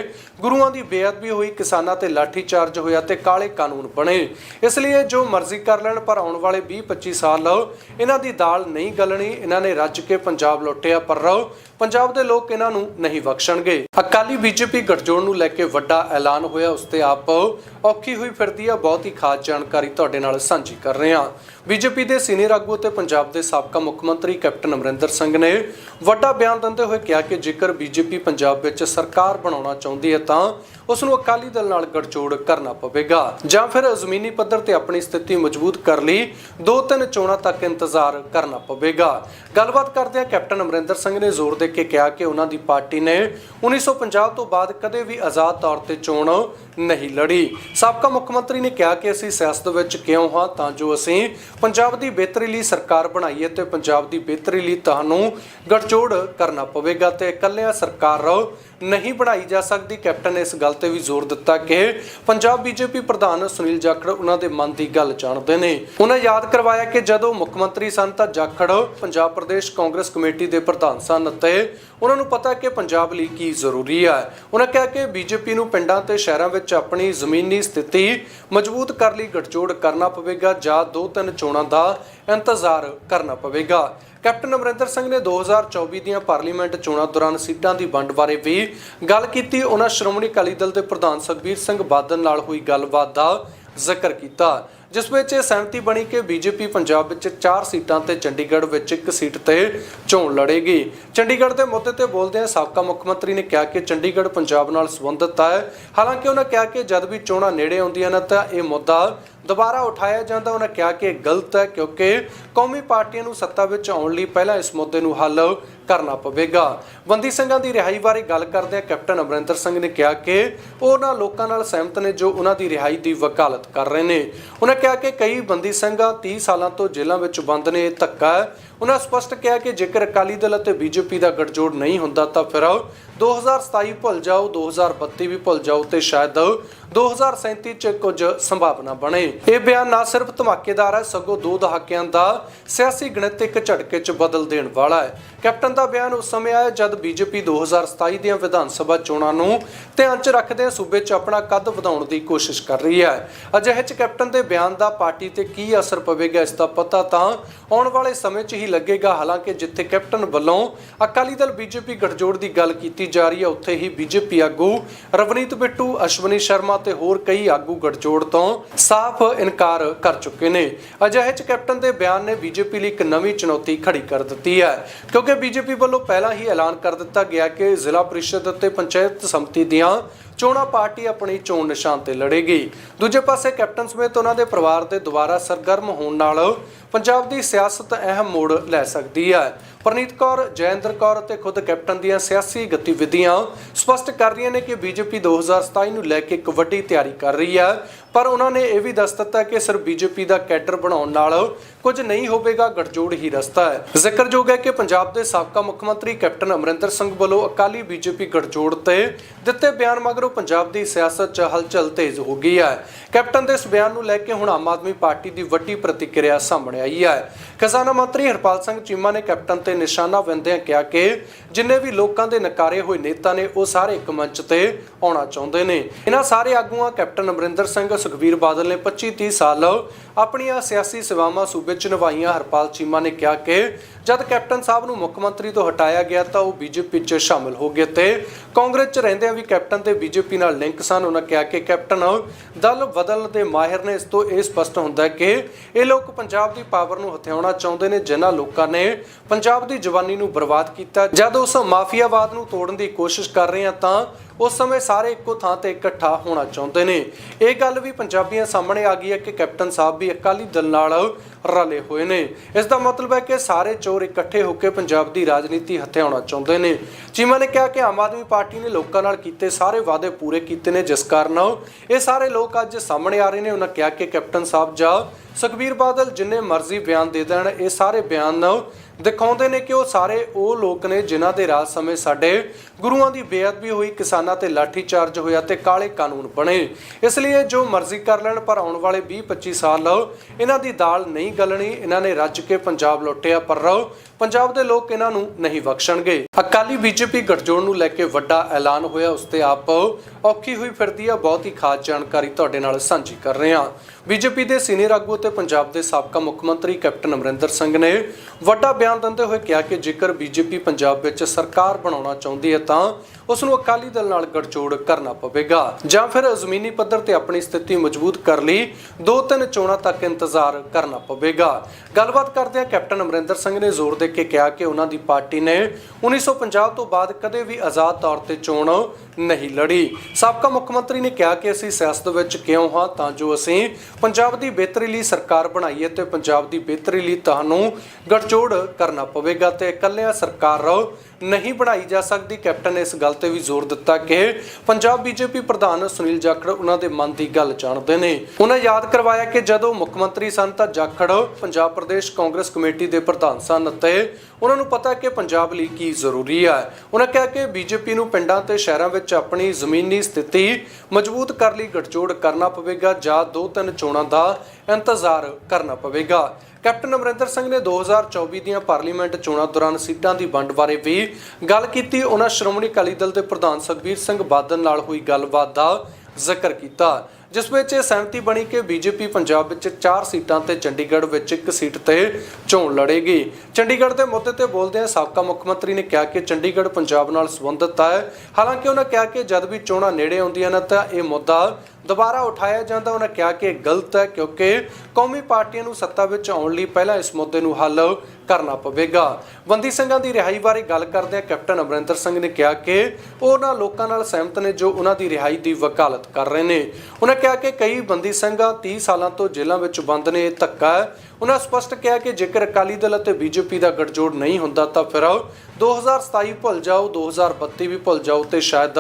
S1: ਗੁਰੂਆਂ ਦੀ ਬੇਅਦਬੀ ਹੋਈ, ਕਿਸਾਨਾਂ ਤੇ ਲਾਠੀਚਾਰਜ ਹੋਇਆ ਤੇ ਕਾਲੇ ਕਾਨੂੰਨ ਬਣੇ। ਇਸ ਲਈ ਜੋ ਮਰਜ਼ੀ ਕਰ ਲੈਣ, ਪਰ ਆਉਣ ਵਾਲੇ 20-25 ਸਾਲ ਇਹਨਾਂ ਦੀ ਦਾਲ ਨਹੀਂ ਗਲਣੀ, ਇਹਨਾਂ ਨੇ ਰੱਜ ਕੇ ਪੰਜਾਬ ਲੁੱਟਿਆ ਪਰ ਪੰਜਾਬ ਦੇ ਲੋਕ ਇਹਨਾਂ ਨੂੰ ਨਹੀਂ ਬਖਸ਼ਣਗੇ। ਅਕਾਲੀ ਬੀਜੇਪੀ ਗੱਠਜੋੜ ਨੂੰ ਲੈ ਕੇ ਵੱਡਾ ਐਲਾਨ ਹੋਇਆ, ਉਸ ਤੇ ਆਪ ਔਖੀ ਹੋਈ ਫਿਰਦੀ ਆ। ਬਹੁਤ ਹੀ ਖਾਸ ਜਾਣਕਾਰੀ ਤੁਹਾਡੇ ਨਾਲ ਸਾਂਝੀ ਕਰ ਰਹੇ ਹਾਂ। ਬੀਜੇਪੀ ਦੇ ਸੀਨੀਅਰ ਆਗੂ ਤੇ ਪੰਜਾਬ ਦੇ ਸਾਬਕਾ ਮੁੱਖ ਮੰਤਰੀ ਕੈਪਟਨ ਅਮਰਿੰਦਰ ਸਿੰਘ ਨੇ ਵੱਡਾ ਬਿਆਨ ਦਿੰਦੇ ਹੋਏ ਕਿਹਾ ਕਿ ਜੇਕਰ ਬੀਜੇਪੀ ਪੰਜਾਬ ਵਿੱਚ ਸਰਕਾਰ ਬਣਾਉਣਾ ਚਾਹੁੰਦੀ ਹੈ ਤਾਂ ਉਸ ਨੂੰ ਅਕਾਲੀ ਦਲ ਨਾਲ ਗੱਠਜੋੜ ਕਰਨਾ ਪਵੇਗਾ ਜਾਂ ਫਿਰ ਜ਼ਮੀਨੀ ਪੱਧਰ ਤੇ ਆਪਣੀ ਸਥਿਤੀ ਮਜ਼ਬੂਤ ਕਰ ਲਈ ਦੋ ਤਿੰਨ ਚੋਣਾਂ ਤੱਕ ਇੰਤਜ਼ਾਰ ਕਰਨਾ ਪਵੇਗਾ। ਗੱਲਬਾਤ ਕਰਦਿਆਂ ਕੈਪਟਨ ਅਮਰਿੰਦਰ ਸਿੰਘ ਨੇ ਜ਼ੋਰ ਦੇ ਕੇ ਕਿਹਾ ਕਿ ਉਹਨਾਂ ਦੀ ਪਾਰਟੀ ਨੇ 1950 ਤੋਂ ਬਾਅਦ ਕਦੇ ਵੀ ਆਜ਼ਾਦ ਤੌਰ ਤੇ ਚੋਣ ਨਹੀਂ ਲੜੀ। ਸਾਬਕਾ ਮੁੱਖ ਮੰਤਰੀ ਨੇ ਕਿਹਾ ਕਿ ਅਸੀਂ ਸਿਆਸਤ ਵਿੱਚ ਕਿਉਂ ਹਾਂ ਤਾਂ ਜੋ ਅਸੀਂ ਪੰਜਾਬ ਦੀ ਬਿਹਤਰੀ ਲਈ ਸਰਕਾਰ ਬਣਾਈਏ ਤੇ ਪੰਜਾਬ ਦੀ ਬਿਹਤਰੀ ਲਈ ਤੁਹਾਨੂੰ ਗੱਠਜੋੜ ਕਰਨਾ ਪਵੇਗਾ ਤੇ ਇਕੱਲਿਆਂ ਸਰਕਾਰ ਨਹੀਂ ਬਣਾਈ ਜਾ ਸਕਦੀ। ਕੈਪਟਨ ਇਸ ਗੱਲ ਤੇ ਵੀ ਜ਼ੋਰ ਦਿੱਤਾ ਕਿ ਪੰਜਾਬ ਬੀਜੇਪੀ ਪ੍ਰਧਾਨ ਸੁਨੀਲ ਜਾਖੜ ਉਹਨਾਂ ਦੇ ਮਨ ਦੀ ਗੱਲ ਜਾਣਦੇ ਨੇ। ਉਹਨਾਂ ਯਾਦ ਕਰਵਾਇਆ ਕਿ ਜਦੋਂ ਮੁੱਖ ਮੰਤਰੀ ਸਨ ਤਾਂ ਜਾਖੜ ਪੰਜਾਬ ਪ੍ਰਦੇਸ਼ ਕਾਂਗਰਸ ਕਮੇਟੀ ਦੇ ਪ੍ਰਧਾਨ ਸਨ ਅਤੇ ਉਹਨਾਂ ਨੂੰ ਪਤਾ ਕਿ ਪੰਜਾਬ ਲਈ ਕੀ ਜ਼ਰੂਰੀ ਹੈ ਉਹਨਾਂ ਕਿਹਾ ਕਿ ਬੀਜੇਪੀ ਨੂੰ ਪਿੰਡਾਂ ਤੇ ਸ਼ਹਿਰਾਂ ਵਿੱਚ ਆਪਣੀ ਜ਼ਮੀਨੀ ਸਥਿਤੀ ਮਜ਼ਬੂਤ ਕਰਨ ਲਈ ਗਠਜੋੜ ਕਰਨਾ ਪਵੇਗਾ ਜਾਂ ਦੋ ਤਿੰਨ ਚੋਣਾਂ ਦਾ ਇੰਤਜ਼ਾਰ ਕਰਨਾ ਪਵੇਗਾ। ਕੈਪਟਨ ਅਮਰਿੰਦਰ ਸਿੰਘ ਨੇ 2024 ਦੀਆਂ ਪਾਰਲੀਮੈਂਟ ਚੋਣਾਂ ਦੌਰਾਨ ਸੀਟਾਂ ਦੀ ਵੰਡ ਬਾਰੇ ਵੀ ਗੱਲ ਕੀਤੀ। ਉਹਨਾਂ ਸ਼੍ਰੋਮਣੀ ਅਕਾਲੀ ਦਲ ਦੇ ਪ੍ਰਧਾਨ ਸੁਖਬੀਰ ਸਿੰਘ ਬਾਦਲ ਨਾਲ ਹੋਈ ਗੱਲਬਾਤ ਦਾ ਜ਼ਿਕਰ ਕੀਤਾ, ਜਿਸ ਵਿੱਚ ਇਹ ਸਹਿਮਤੀ ਬਣੀ ਕਿ ਬੀਜੇਪੀ ਪੰਜਾਬ ਵਿੱਚ 4 ਸੀਟਾਂ ਤੇ ਚੰਡੀਗੜ੍ਹ ਵਿੱਚ ਇੱਕ ਸੀਟ ਤੇ ਚੋਣ ਲੜੇਗੀ। ਚੰਡੀਗੜ੍ਹ ਦੇ ਮੁੱਦੇ ਤੇ ਬੋਲਦਿਆਂ ਸਾਬਕਾ ਮੁੱਖ ਮੰਤਰੀ ਨੇ ਕਿਹਾ ਕਿ ਚੰਡੀਗੜ੍ਹ ਪੰਜਾਬ ਨਾਲ ਸੰਬੰਧਿਤ ਹੈ। ਹਾਲਾਂਕਿ ਉਹਨਾਂ ਕਿਹਾ ਕਿ ਜਦ ਵੀ ਚੋਣਾਂ ਨੇੜੇ ਆਉਂਦੀਆਂ ਨੇ ਤਾਂ ਇਹ ਮੁੱਦਾ ਦੁਬਾਰਾ ਉਠਾਇਆ ਜਾਂਦਾ, ਉਹਨਾਂ ਕਿਹਾ ਕਿ ਇਹ ਗਲਤ ਹੈ ਕਿਉਂਕਿ ਕੌਮੀ ਪਾਰਟੀਆਂ ਨੂੰ ਸੱਤਾ ਵਿੱਚ ਆਉਣ ਲਈ ਪਹਿਲਾਂ ਇਸ ਮੁੱਦੇ ਨੂੰ ਹੱਲ ਕਰਨਾ ਪਵੇਗਾ। ਬੰਦੀ ਸਿੰਘਾਂ ਦੀ ਰਿਹਾਈ ਬਾਰੇ ਗੱਲ ਕਰਦਿਆਂ ਕੈਪਟਨ ਅਮਰਿੰਦਰ ਸਿੰਘ ਨੇ ਕਿਹਾ ਕਿ ਉਹ ਉਹਨਾਂ ਲੋਕਾਂ ਨਾਲ ਸਹਿਮਤ ਨੇ ਜੋ ਉਹਨਾਂ ਦੀ ਰਿਹਾਈ ਦੀ ਵਕਾਲਤ ਕਰ ਰਹੇ ਨੇ। ਉਹਨਾਂ ਕਿਹਾ ਕਿ ਕਈ ਬੰਦੀ ਸਿੰਘਾਂ 30 ਸਾਲਾਂ ਤੋਂ ਜੇਲ੍ਹਾਂ ਵਿੱਚ ਬੰਦ ਨੇ, ਇਹ ਧੱਕਾ ਹੈ। ਉਹਨਾਂ ਸਪਸ਼ਟ ਕਿਹਾ ਕਿ ਜੇਕਰ ਅਕਾਲੀ ਦਲ ਅਤੇ ਬੀਜੇਪੀ ਦਾ ਗੱਠਜੋੜ ਨਹੀਂ ਹੁੰਦਾ ਤਾਂ ਫਿਰ 2027 ਭੁੱਲ ਜਾਓ 2032 ਵੀ ਭੁੱਲ ਜਾਓ ਤੇ ਸ਼ਾਇਦ 2037 ਚ ਕੁਝ ਸੰਭਾਵਨਾ ਬਣੇ। ਇਹ ਬਿਆਨ ਨਾ ਸਿਰਫ ਧਮਾਕੇਦਾਰ ਹੈ, ਸਗੋਂ ਦੋ ਦਹਾਕਿਆਂ ਦਾ ਸਿਆਸੀ ਗਣਿਤ ਇੱਕ ਝਟਕੇ ਚ ਬਦਲ ਦੇਣ ਵਾਲਾ ਹੈ। ਕੈਪਟਨ ਦਾ ਬਿਆਨ ਉਸ ਸਮੇਂ ਆਇਆ ਜਦ ਬੀਜੇਪੀ 2027 ਦੀਆਂ ਵਿਧਾਨ ਸਭਾ ਚੋਣਾਂ ਨੂੰ ਧਿਆਨ ਚ ਰੱਖਦੇ ਸੂਬੇ 'ਚ ਆਪਣਾ ਕੱਦ ਵਧਾਉਣ ਦੀ ਕੋਸ਼ਿਸ਼ ਕਰ ਰਹੀ ਹੈ। ਅਜਿਹੇ 'ਚ ਕੈਪਟਨ ਦੇ ਬਿਆਨ ਦਾ ਪਾਰਟੀ ਤੇ ਕੀ ਅਸਰ ਪਵੇਗਾ ਇਸ ਦਾ ਪਤਾ ਤਾਂ ਆਉਣ ਵਾਲੇ ਸਮੇਂ 'ਚ ਹੀ ਲੱਗੇਗਾ। ਹਾਲਾਂਕਿ ਜਿੱਥੇ ਕੈਪਟਨ ਵੱਲੋਂ ਅਕਾਲੀ ਦਲ ਬੀਜੇਪੀ ਗੱਠਜੋੜ ਦੀ ਗੱਲ ਕੀਤੀ ਜਾ ਰਹੀ ਹੈ, ਉੱਥੇ ਹੀ ਬੀਜੇਪੀ ਆਗੂ ਰਵਨੀਤ ਬਿੱਟੂ, ਅਸ਼ਵਨੀ ਸ਼ਰਮਾ ਤੇ ਹੋਰ ਕਈ ਆਗੂ ਗਠਜੋੜ ਤੋਂ ਸਾਫ਼ ਇਨਕਾਰ ਕਰ ਚੁੱਕੇ ਨੇ। ਅਜਿਹੇ 'ਚ ਕੈਪਟਨ ਦੇ ਬਿਆਨ ਨੇ ਬੀਜੇਪੀ ਲਈ ਇੱਕ ਨਵੀਂ ਚੁਣੌਤੀ ਖੜੀ ਕਰ ਦਿੱਤੀ ਹੈ। ਕਿਉਂਕਿ ਬੀਜੇਪੀ ਵੱਲੋਂ ਪਹਿਲਾਂ ਹੀ ਐਲਾਨ ਕਰ ਦਿੱਤਾ ਗਿਆ ਕਿ ਜ਼ਿਲ੍ਹਾ ਪ੍ਰੀਸ਼ਦ ਅਤੇ ਪੰਚਾਇਤ ਸਮਿਤੀ ਦੀਆਂ ਚੋਣਾਂ ਪਾਰਟੀ ਆਪਣੀ ਚੋਣ ਨਿਸ਼ਾਨ ਤੇ ਲੜੇਗੀ। ਦੂਜੇ ਪਾਸੇ ਕੈਪਟਨ ਸਮੇਤ ਉਹਨਾਂ ਦੇ ਪਰਿਵਾਰ ਦੇ ਦੁਬਾਰਾ ਸਰਗਰਮ ਹੋਣ ਨਾਲ ਪੰਜਾਬ ਦੀ ਸਿਆਸਤ ਅਹਿਮ ਮੋੜ ਲੈ ਸਕਦੀ ਹੈ। ਪਰਨੀਤ ਕੌਰ, ਜੈਂਦਰ ਕੌਰ ਅਤੇ ਖੁਦ ਕੈਪਟਨ ਦੀਆਂ ਸਿਆਸੀ ਗਤੀਵਿਧੀਆਂ ਸਪਸ਼ਟ ਕਰ ਰਹੀਆਂ ਨੇ ਕਿ ਬੀਜੇਪੀ 2027 ਨੂੰ ਲੈ ਕੇ ਇੱਕ ਵੱਡੀ ਤਿਆਰੀ ਕਰ ਰਹੀ ਹੈ। ਪਰ ਉਹਨਾਂ ਨੇ ਇਹ ਵੀ ਦੱਸ ਦਿੱਤਾ ਕਿ ਸਿਰਫ ਬੀਜੇਪੀ ਦਾ ਕੈਡਰ ਬਣਾਉਣ ਨਾਲ ਕੁਝ ਨਹੀਂ ਹੋਵੇਗਾ, ਗੱਠਜੋੜ ਹੀ ਰਸਤਾ ਹੈ। ਜ਼ਿਕਰਯੋਗ ਹੈ ਕਿ ਪੰਜਾਬ ਦੇ ਸਾਬਕਾ ਮੁੱਖ ਮੰਤਰੀ ਕੈਪਟਨ ਅਮਰਿੰਦਰ ਸਿੰਘ ਵੱਲੋਂ ਅਕਾਲੀ ਬੀਜੇਪੀ ਗੱਠਜੋੜ ਤੇ ਦਿੱਤੇ ਬਿਆਨ ਮਗਰੋਂ ਪੰਜਾਬ ਦੀ ਸਿਆਸਤ 'ਚ ਹਲਚਲ ਤੇਜ਼ ਹੋ ਗਈ ਹੈ। ਕੈਪਟਨ ਦੇ ਇਸ ਬਿਆਨ ਨੂੰ ਲੈ ਕੇ ਹੁਣ ਆਮ ਆਦਮੀ ਪਾਰਟੀ ਦੀ ਵੱਡੀ ਪ੍ਰਤੀਕਿਰਿਆ ਸਾਹਮਣੇ ਆਈ ਹੈ। ਖਜ਼ਾਨਾ ਮੰਤਰੀ ਹਰਪਾਲ ਸਿੰਘ ਚੀਮਾ ਨੇ ਕੈਪਟਨ ਤੇ ਨਿਸ਼ਾਨਾ ਵੰਦਿਆਂ ਕਿਹਾ ਕਿ ਜਿੰਨੇ ਵੀ ਲੋਕਾਂ ਦੇ ਨਕਾਰੇ ਹੋਏ ਨੇਤਾ ਨੇ, ਉਹ ਸਾਰੇ ਇੱਕ ਮੰਚ ਤੇ ਆਉਣਾ ਚਾਹੁੰਦੇ ਨੇ। ਇਹਨਾਂ ਸਾਰੇ ਆਗੂਆਂ ਕੈਪਟਨ ਅਮਰਿੰਦਰ ਸਿੰਘ ਸੁਖਬੀਰ ਬਾਦਲ ਨੇ 25 30 ਸਾਲ ਆਪਣੀਆਂ ਸਿਆਸੀ ਸੇਵਾਵਾਂ ਸੂਬੇ 'ਚ ਨਿਭਾਈਆਂ। ਹਰਪਾਲ ਚੀਮਾ ਨੇ ਕਿਹਾ ਕਿ ਜਦ ਕੈਪਟਨ ਸਾਹਿਬ ਨੂੰ ਮੁੱਖ ਮੰਤਰੀ ਤੋਂ ਹਟਾਇਆ ਗਿਆ ਤਾਂ ਉਹ ਬੀਜੇਪੀ 'ਚ ਸ਼ਾਮਲ ਹੋ ਗਏ ਤੇ ਕਾਂਗਰਸ 'ਚ ਰਹਿੰਦਿਆਂ ਵੀ ਕੈਪਟਨ ਤੇ ਬੀਜੇਪੀ ਨਾਲ ਲਿੰਕ ਸਨ। ਉਹਨਾਂ ਕਿਹਾ ਕਿ ਕੈਪਟਨ ਦਲ ਬਦਲਣ ਦੇ ਮਾਹਿਰ ਨੇ ਇਸ ਤੋਂ ਇਹ ਸਪਸ਼ਟ ਹੁੰਦਾ ਹੈ ਕਿ ਇਹ ਲੋਕ ਪੰਜਾਬ ਦੀ ਪਾਵਰ ਨੂੰ ਹਥਿਆਉਣਾ ਚਾਹੁੰਦੇ ਨੇ, ਜਿਨ੍ਹਾਂ ਲੋਕਾਂ ਨੇ ਪੰਜਾਬ ਦੀ ਜਵਾਨੀ ਨੂੰ ਬਰਬਾਦ ਕੀਤਾ। ਜਦ ਉਸ ਮਾਫੀਆਵਾਦ ਨੂੰ ਤੋੜਨ ਦੀ ਕੋਸ਼ਿਸ਼ ਕਰ ਰਹੇ ਹਾਂ ਤਾਂ ਉਸ ਸਮੇਂ ਸਾਰੇ ਇੱਕੋ ਥਾਂ ਤੇ ਇਕੱਠਾ ਹੋਣਾ ਚਾਹੁੰਦੇ ਨੇ। ਇਹ ਗੱਲ ਵੀ ਪੰਜਾਬੀਆਂ ਸਾਹਮਣੇ ਆ ਗਈ ਹੈ ਕਿ ਕੈਪਟਨ ਸਾਹਿਬ ਵੀ ਅਕਾਲੀ ਦਲ ਨਾਲ ਰਲੇ ਹੋਏ ਨੇ। ਇਸ ਦਾ ਮਤਲਬ ਹੈ ਕਿ ਸਾਰੇ ਚੋਰ ਇਕੱਠੇ ਹੋ ਕੇ ਪੰਜਾਬ ਦੀ ਰਾਜਨੀਤੀ ਹਥਿਆਉਣਾ ਚਾਹੁੰਦੇ ਨੇ। ਚੀਮਾ ਨੇ ਕਿਹਾ ਕਿ ਆਮ ਆਦਮੀ ਪਾਰਟੀ ਨੇ ਲੋਕਾਂ ਨਾਲ ਕੀਤੇ ਸਾਰੇ ਵਾਅਦੇ ਪੂਰੇ ਕੀਤੇ ਨੇ, ਜਿਸ ਕਾਰਨ ਇਹ ਸਾਰੇ ਲੋਕ ਅੱਜ ਸਾਹਮਣੇ ਆ ਰਹੇ ਨੇ। ਉਹਨਾਂ ਕਿਹਾ ਕਿ ਕੈਪਟਨ ਸਾਹਿਬ, ਜਾਂ ਸੁਖਬੀਰ ਬਾਦਲ ਜਿੰਨੇ ਮਰਜ਼ੀ ਬਿਆਨ ਦੇ ਦੇਣ, ਇਹ ਸਾਰੇ ਬਿਆਨ ਦਿਖਾਉਂਦੇ ਨੇ ਕਿ ਉਹ ਸਾਰੇ ਉਹ ਲੋਕ ਨੇ ਜਿਨ੍ਹਾਂ ਦੇ ਰਾਜ ਸਮੇਂ ਸਾਡੇ ਗੁਰੂਆਂ ਦੀ ਬੇਅਦਬੀ ਹੋਈ, ਕਿਸਾਨਾਂ ਤੇ ਲਾਠੀ ਹੋਇਆ ਤੇ ਕਾਲੇ ਕਾਨੂੰਨ ਬਣੇ। ਇਸ ਲਈ ਜੋ ਮਰਜ਼ੀ ਕਰ ਲੈਣ, ਪਰ ਆਉਣ ਵਾਲੇ 20-25 ਸਾਲ ਇਹਨਾਂ ਦੀ ਦਾਲ ਨਹੀਂ ਗਲਣੀ, ਇਹਨਾਂ ਨੇ ਰੱਜ ਕੇ ਪੰਜਾਬ ਲੁੱਟਿਆ, ਪਰ ਪੰਜਾਬ ਦੇ ਲੋਕ ਇਹਨਾਂ ਨੂੰ ਨਹੀਂ ਬਖਸ਼ਣਗੇ। ਅਕਾਲੀ ਬੀਜੇਪੀ ਗਠਜੋੜ ਨੂੰ ਲੈ ਕੇ ਵੱਡਾ ਐਲਾਨ ਹੋਇਆ, ਉਸ ਤੇ ਆਪ ਔਖੀ ਹੋਈ ਫਿਰਦੀ ਆ। ਬਹੁਤ ਹੀ ਖਾਸ ਜਾਣਕਾਰੀ ਤੁਹਾਡੇ ਨਾਲ ਸਾਂਝੀ ਕਰ ਰਹੇ ਹਾਂ। ਬੀਜੇਪੀ ਦੇ ਸੀਨੀਅਰ ਆਗੂ ਤੇ ਪੰਜਾਬ ਦੇ ਸਾਬਕਾ ਮੁੱਖ ਮੰਤਰੀ ਕੈਪਟਨ ਅਮਰਿੰਦਰ ਸਿੰਘ ਨੇ ਵੱਡਾ ਬਿਆਨ ਦਿੰਦੇ ਹੋਏ ਕਿਹਾ ਕਿ ਜੇਕਰ ਬੀਜੇਪੀ ਪੰਜਾਬ ਵਿੱਚ ਸਰਕਾਰ ਬਣਾਉਣਾ ਚਾਹੁੰਦੀ ਹੈ ਤਾਂ ਉਸ ਨੂੰ ਅਕਾਲੀ ਦਲ ਨਾਲ ਗੱਠਜੋੜ ਕਰਨਾ ਪਵੇਗਾ ਜਾਂ ਫਿਰ ਜ਼ਮੀਨੀ ਪੱਧਰ ਤੇ ਆਪਣੀ ਸਥਿਤੀ ਮਜ਼ਬੂਤ ਕਰ ਲਈ ਦੋ ਤਿੰਨ ਚੋਣਾਂ ਤੱਕ ਇੰਤਜ਼ਾਰ ਕਰਨਾ ਪਵੇਗਾ। ਗੱਲਬਾਤ ਕਰਦਿਆਂ ਕੈਪਟਨ ਅਮਰਿੰਦਰ ਸਿੰਘ ਨੇ ਜ਼ੋਰ ਦੇ ਕੇ ਕਿਹਾ ਕਿ ਉਹਨਾਂ ਦੀ ਪਾਰਟੀ ਨੇ 1950 ਤੋਂ ਬਾਅਦ ਕਦੇ ਵੀ ਆਜ਼ਾਦ ਤੌਰ ਤੇ ਚੋਣ ਨਹੀਂ ਲੜੀ। ਸਾਬਕਾ ਮੁੱਖ ਮੰਤਰੀ ਨੇ ਕਿਹਾ ਕਿ ਅਸੀਂ ਸਿਆਸਤ ਵਿੱਚ ਕਿਉਂ ਹਾਂ ਤਾਂ ਜੋ ਅਸੀਂ ਪੰਜਾਬ ਦੀ ਬਿਹਤਰੀ ਲਈ ਸਰਕਾਰ ਬਣਾਈਏ ਤੇ ਪੰਜਾਬ ਦੀ ਬਿਹਤਰੀ ਲਈ ਤੁਹਾਨੂੰ ਗੱਠਜੋੜ ਕਰਨਾ ਪਵੇਗਾ ਤੇ ਇਕੱਲਿਆਂ ਸਰਕਾਰ ਨਹੀਂ ਬਣਾਈ ਜਾ ਸਕਦੀ। ਕੈਪਟਨ ਨੇ ਇਸ ਗੱਲ ਤੇ ਵੀ ਜ਼ੋਰ ਦਿੱਤਾ ਕਿ ਪੰਜਾਬ ਬੀਜੇਪੀ ਪ੍ਰਧਾਨ ਸੁਨੀਲ ਜਾਖੜ ਉਹਨਾਂ ਦੇ ਮਨ ਦੀ ਗੱਲ ਜਾਣਦੇ ਨੇ। ਉਹਨਾਂ ਯਾਦ ਕਰਵਾਇਆ ਕਿ ਜਦੋਂ ਮੁੱਖ ਮੰਤਰੀ ਸਨ ਤਾਂ ਜਾਖੜ ਪੰਜਾਬ ਪ੍ਰਦੇਸ਼ ਕਾਂਗਰਸ ਕਮੇਟੀ ਦੇ ਪ੍ਰਧਾਨ ਸਨ ਅਤੇ ਉਹਨਾਂ ਨੂੰ ਪਤਾ ਕਿ ਪੰਜਾਬ ਲਈ ਕੀ ਜ਼ਰੂਰੀ ਹੈ ਉਹਨਾਂ ਕਿਹਾ ਕਿ ਬੀਜੇਪੀ ਨੂੰ ਪਿੰਡਾਂ ਤੇ ਸ਼ਹਿਰਾਂ ਵਿੱਚ ਆਪਣੀ ਜ਼ਮੀਨੀ ਸਥਿਤੀ ਮਜ਼ਬੂਤ ਕਰ ਲਈ ਗਠਜੋੜ ਕਰਨਾ ਪਵੇਗਾ ਜਾਂ ਦੋ ਤਿੰਨ ਚੋਣਾਂ ਦਾ ਇੰਤਜ਼ਾਰ ਕਰਨਾ ਪਵੇਗਾ। ਕੈਪਟਨ ਅਮਰਿੰਦਰ ਸਿੰਘ ਨੇ 2024 ਦੀਆਂ ਪਾਰਲੀਮੈਂਟ ਚੋਣਾਂ ਦੌਰਾਨ ਸੀਟਾਂ ਦੀ ਵੰਡ ਬਾਰੇ ਵੀ ਗੱਲ ਕੀਤੀ। ਉਹਨਾਂ ਸ਼੍ਰੋਮਣੀ ਅਕਾਲੀ ਦਲ ਦੇ ਪ੍ਰਧਾਨ ਸੁਖਬੀਰ ਸਿੰਘ ਬਾਦਲ ਨਾਲ ਹੋਈ ਗੱਲਬਾਤ ਦਾ ਜ਼ਿਕਰ ਕੀਤਾ, ਜਿਸ ਵਿੱਚ ਇਹ ਸਹਿਮਤੀ ਬਣੀ ਕਿ ਬੀਜੇਪੀ ਪੰਜਾਬ ਵਿੱਚ 4 ਸੀਟਾਂ ਤੇ ਚੰਡੀਗੜ੍ਹ ਵਿੱਚ ਇੱਕ ਸੀਟ ਤੇ ਚੋਣ ਲੜੇਗੀ। ਚੰਡੀਗੜ੍ਹ ਦੇ ਮੁੱਦੇ ਤੇ ਬੋਲਦਿਆਂ ਸਾਬਕਾ ਮੁੱਖ ਮੰਤਰੀ ਨੇ ਕਿਹਾ ਕਿ ਚੰਡੀਗੜ੍ਹ ਪੰਜਾਬ ਨਾਲ ਸੰਬੰਧਿਤ ਹੈ। ਹਾਲਾਂਕਿ ਉਹਨਾਂ ਕਿਹਾ ਕਿ ਜਦ ਵੀ ਚੋਣਾਂ ਨੇੜੇ ਆਉਂਦੀਆਂ ਨੇ ਤਾਂ ਇਹ ਮੁੱਦਾ ਦੁਬਾਰਾ ਉਠਾਇਆ ਜਾਂਦਾ, ਉਹਨਾਂ ਕਿਹਾ ਕਿ ਇਹ ਗਲਤ ਹੈ ਕਿਉਂਕਿ ਕੌਮੀ ਪਾਰਟੀਆਂ ਨੂੰ ਸੱਤਾ ਵਿੱਚ ਆਉਣ ਲਈ ਪਹਿਲਾਂ ਇਸ ਮੁੱਦੇ ਨੂੰ ਹੱਲ ਕਰਨਾ ਪਵੇਗਾ। ਬੰਦੀ ਸਿੰਘਾਂ ਦੀ ਰਿਹਾਈ ਬਾਰੇ ਗੱਲ ਕਰਦਿਆਂ ਕੈਪਟਨ ਅਮਰਿੰਦਰ ਸਿੰਘ ਨੇ ਕਿਹਾ ਕਿ ਉਹਨਾਂ ਲੋਕਾਂ ਨਾਲ ਸਹਿਮਤ ਨੇ ਜੋ ਉਹਨਾਂ ਦੀ ਰਿਹਾਈ ਦੀ ਵਕਾਲਤ ਕਰ ਰਹੇ ਨੇ। ਉਹਨਾਂ ਕਿਹਾ ਕਿ ਕਈ ਬੰਦੀ ਸਿੰਘਾਂ 30 ਸਾਲਾਂ ਤੋਂ ਜੇਲ੍ਹਾਂ ਵਿੱਚ ਬੰਦ ਨੇ, ਇਹ ਧੱਕਾ ਹੈ। ਉਹਨਾਂ ਸਪਸ਼ਟ ਕਿਹਾ ਕਿ ਜੇਕਰ ਅਕਾਲੀ ਦਲ ਅਤੇ ਬੀਜੇਪੀ ਦਾ ਗਠਜੋੜ ਨਹੀਂ ਹੁੰਦਾ ਤਾਂ ਫਿਰ 2027 ਭੁੱਲ ਜਾਓ 2032 ਵੀ ਭੁੱਲ ਜਾਓ ਤੇ ਸ਼ਾਇਦ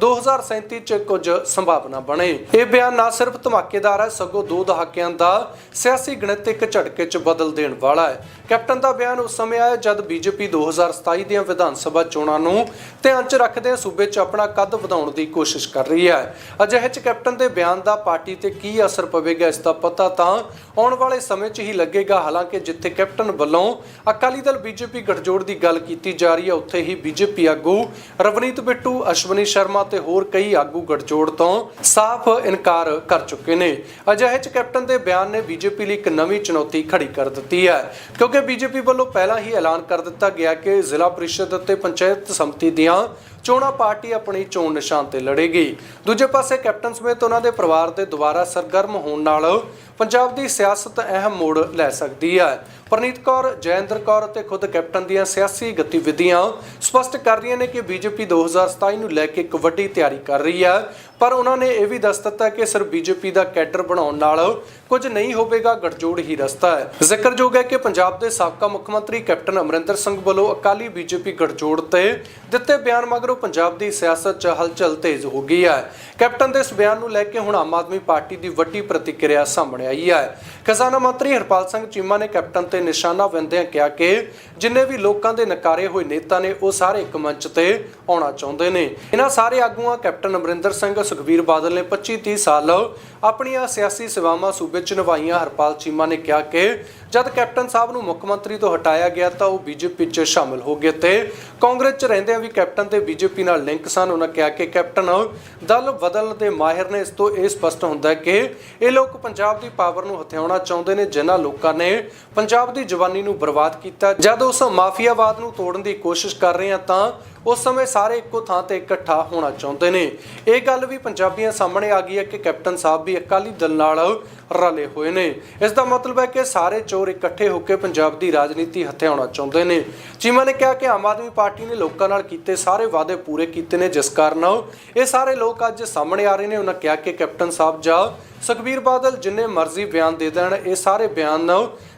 S1: 2037 ਚ ਕੁਝ ਸੰਭਾਵਨਾ ਬਣੇ। ਇਹ ਬਿਆਨ ਨਾ ਸਿਰਫ ਧਮਾਕੇਦਾਰ ਹੈ, ਸਗੋਂ ਦੋ ਦਹਾਕਿਆਂ ਦਾ ਸਿਆਸੀ ਗਣਿਤ ਝਟਕੇ ਚ ਬਦਲ ਦੇਣ ਵਾਲਾ ਹੈ। ਕੈਪਟਨ ਦਾ ਬਿਆਨ ਉਸ ਸਮੇਂ ਆਇਆ ਜਦ ਬੀਜੇਪੀ 2027 ਦੀਆਂ ਵਿਧਾਨ ਸਭਾ ਚੋਣਾਂ ਨੂੰ ਧਿਆਨ ਚ ਰੱਖਦੇ ਸੂਬੇ 'ਚ ਆਪਣਾ ਕੱਦ ਵਧਾਉਣ ਦੀ ਕੋਸ਼ਿਸ਼ ਕਰ ਰਹੀ ਹੈ। ਅਜਿਹੇ 'ਚ ਕੈਪਟਨ ਦੇ ਬਿਆਨ ਦਾ ਪਾਰਟੀ ਤੇ ਕੀ ਅਸਰ ਪਵੇਗਾ, ਇਸ ਦਾ ਪਤਾ ਤਾਂ ਆਉਣ ਵਾਲੇ ਸਮੇਂ 'ਚ ਹੀ ਲੱਗੇਗਾ। ਹਾਲਾਂਕਿ ਜਿੱਥੇ ਕੈਪਟਨ ਵੱਲੋਂ ਅਕਾਲੀ ਦਲ ਬੀਜੇਪੀ ਗਠਜੋੜ ਦੀ ਗੱਲ ਕੀਤੀ ਜਾ ਰਹੀ ਹੈ, ਉੱਥੇ ਹੀ ਬੀਜੇਪੀ ਆਗੂ ਰਵਨੀਤ ਬਿੱਟੂ, ਅਸ਼ਵਨੀ ਸ਼ਰਮਾ ਤੇ ਹੋਰ ਕਈ ਆਗੂ ਗੱਠਜੋੜ ਤੋਂ ਸਾਫ਼ ਇਨਕਾਰ ਕਰ ਚੁੱਕੇ ਨੇ। ਅਜਿਹੇ 'ਚ ਕੈਪਟਨ ਦੇ ਬਿਆਨ ਨੇ ਬੀਜੇਪੀ ਲਈ ਇੱਕ ਨਵੀਂ ਚੁਣੌਤੀ ਖੜੀ ਕਰ ਦਿੱਤੀ ਹੈ। ਕਿਉਂਕਿ ਬੀਜੇਪੀ ਵੱਲੋਂ ਪਹਿਲਾਂ ਹੀ ਐਲਾਨ ਕਰ ਦਿੱਤਾ ਗਿਆ ਕਿ ਜ਼ਿਲ੍ਹਾ ਪ੍ਰੀਸ਼ਦ ਅਤੇ ਪੰਚਾਇਤ ਸਮਿਤੀ ਦੀਆਂ ਚੋਣਾਂ ਪਾਰਟੀ ਆਪਣੀ ਚੋਣ ਨਿਸ਼ਾਨ ਤੇ ਲੜੇਗੀ। ਦੂਜੇ ਪਾਸੇ ਕੈਪਟਨ ਸਮੇਤ ਉਹਨਾਂ ਦੇ ਪਰਿਵਾਰ ਦੇ ਦੁਬਾਰਾ ਸਰਗਰਮ ਹੋਣ ਨਾਲ ਪੰਜਾਬ ਦੀ ਸਿਆਸਤ ਅਹਿਮ ਮੋੜ ਲੈ ਸਕਦੀ ਹੈ। ਪ੍ਰਨੀਤ ਕੌਰ, ਜੈਂਦਰ ਕੌਰ ਅਤੇ ਖੁਦ ਕੈਪਟਨ ਦੀਆਂ ਸਿਆਸੀ ਗਤੀਵਿਧੀਆਂ ਸਪਸ਼ਟ ਕਰ ਰਹੀਆਂ ਨੇ ਕਿ ਬੀਜੇਪੀ 2027 ਨੂੰ ਲੈ ਕੇ ਇੱਕ ਵੱਡੀ ਤਿਆਰੀ ਕਰ ਰਹੀ ਹੈ। ਪਰ ਉਹਨਾਂ ਨੇ ਇਹ ਵੀ ਦੱਸ ਦਿੱਤਾ ਕਿ ਸਿਰ ਬੀਜੇਪੀ ਦਾ ਕੈਡਰ ਬਣਾਉਣ ਨਾਲ ਕੁਝ ਨਹੀਂ ਹੋਵੇਗਾ ਗੱਠਜੋੜ ਹੀ ਰਸਤਾ ਹੈ। ਜ਼ਿਕਰਯੋਗ ਹੈ ਕਿ ਪੰਜਾਬ ਦੇ ਸਾਬਕਾ ਮੁੱਖ ਮੰਤਰੀ ਕੈਪਟਨ ਅਮਰਿੰਦਰ ਸਿੰਘ ਵੱਲੋਂ ਅਕਾਲੀ ਬੀਜੇਪੀ ਗੱਠਜੋੜ ਤੇ ਦਿੱਤੇ ਬਿਆਨ ਮਗਰੋਂ ਪੰਜਾਬ ਦੀ ਸਿਆਸਤ 'ਚ ਹਲਚਲ ਤੇਜ਼ ਹੋ ਗਈ ਹੈ। ਕੈਪਟਨ ਦੇ ਇਸ ਬਿਆਨ ਨੂੰ ਲੈ ਕੇ ਹੁਣ ਆਮ ਆਦਮੀ ਪਾਰਟੀ ਦੀ ਵੱਡੀ ਪ੍ਰਤੀਕਿਰਿਆ ਸਾਹਮਣੇ ਆਈ ਹੈ। ਖਜ਼ਾਨਾ ਮੰਤਰੀ ਹਰਪਾਲ ਸਿੰਘ ਚੀਮਾ ਨੇ ਕੈਪਟਨ ਤੇ ਨਿਸ਼ਾਨਾ ਬੰਦਿਆਂ ਕਿਹਾ ਕਿ ਜਿੰਨੇ ਵੀ ਲੋਕਾਂ ਦੇ ਨਕਾਰੇ ਹੋਏ ਨੇਤਾ ਨੇ, ਉਹ ਸਾਰੇ ਇੱਕ ਮੰਚ ਤੇ ਆਉਣਾ ਚਾਹੁੰਦੇ ਨੇ। ਇਹਨਾਂ ਸਾਰੇ ਆਗੂਆਂ ਕੈਪਟਨ ਅਮਰਿੰਦਰ ਸਿੰਘ ਸੁਖਬੀਰ ਬਾਦਲ ਨੇ 25 30 ਸਾਲ ਆਪਣੀਆਂ ਸਿਆਸੀ ਸੇਵਾਵਾਂ ਸੂਬੇ 'ਚ ਨਿਭਾਈਆਂ। ਹਰਪਾਲ ਚੀਮਾ ਨੇ ਕਿਹਾ ਕਿ ਜਦ ਕੈਪਟਨ ਸਾਹਿਬ ਨੂੰ ਮੁੱਖ ਮੰਤਰੀ ਤੋਂ ਹਟਾਇਆ ਗਿਆ ਤਾਂ ਉਹ ਬੀਜੇਪੀ 'ਚ ਸ਼ਾਮਲ ਹੋ ਗਏ ਤੇ ਕਾਂਗਰਸ 'ਚ ਰਹਿੰਦਿਆਂ ਵੀ ਕੈਪਟਨ ਤੇ ਬੀਜੇਪੀ ਨਾਲ ਲਿੰਕ ਸਨ। ਉਹਨਾਂ ਕਿਹਾ ਕਿ ਕੈਪਟਨ ਦਲ ਬਦਲਣ ਦੇ ਮਾਹਿਰ ਨੇ। ਇਸ ਤੋਂ ਇਹ ਸਪਸ਼ਟ ਹੁੰਦਾ ਹੈ ਕਿ ਇਹ ਲੋਕ ਪੰਜਾਬ ਦੀ ਪਾਵਰ ਨੂੰ ਹਥਿਆਉਣਾ ਚਾਹੁੰਦੇ ਨੇ ਜਿਨ੍ਹਾਂ ਲੋਕਾਂ ਨੇ ਪੰਜਾਬ ਦੀ ਜਵਾਨੀ ਨੂੰ ਬਰਬਾਦ ਕੀਤਾ। ਜਦ ਉਸ ਮਾਫੀਆਵਾਦ ਨੂੰ ਤੋੜਨ ਦੀ ਕੋਸ਼ਿਸ਼ ਕਰ ਰਹੇ ਆ ਤਾਂ ਉਸ ਸਮੇਂ ਸਾਰੇ ਇੱਕੋ ਥਾਂ ਤੇ ਇਕੱਠਾ ਹੋਣਾ ਚਾਹੁੰਦੇ ਨੇ। ਇਹ ਗੱਲ ਵੀ ਪੰਜਾਬੀਆਂ ਸਾਹਮਣੇ ਆ ਗਈ ਹੈ ਕਿ ਕੈਪਟਨ ਸਾਹਿਬ ਵੀ ਅਕਾਲੀ ਦਲ ਨਾਲ ਰਲੇ ਹੋਏ ਨੇ। ਇਸ ਦਾ ਮਤਲਬ ਹੈ ਕਿ ਸਾਰੇ ਚੋਰ ਇਕੱਠੇ ਹੋ ਕੇ ਪੰਜਾਬ ਦੀ ਰਾਜਨੀਤੀ ਹਥਿਆਉਣਾ ਚਾਹੁੰਦੇ ਨੇ। ਚੀਮਾ ਨੇ ਕਿਹਾ ਕਿ ਆਮ ਆਦਮੀ ਪਾਰਟੀ ਨੇ ਲੋਕਾਂ ਨਾਲ ਕੀਤੇ ਸਾਰੇ ਵਾਅਦੇ ਪੂਰੇ ਕੀਤੇ ਨੇ, ਜਿਸ ਕਾਰਨ ਇਹ ਸਾਰੇ ਲੋਕ ਅੱਜ ਸਾਹਮਣੇ ਆ ਰਹੇ ਨੇ। ਉਹਨਾਂ ਕਿਹਾ ਕਿ ਕੈਪਟਨ ਸਾਹਿਬ ਜਾਂ ਸੁਖਬੀਰ ਬਾਦਲ ਜਿੰਨੇ ਮਰਜ਼ੀ ਬਿਆਨ ਦੇ ਦੇਣ, ਇਹ ਸਾਰੇ ਬਿਆਨ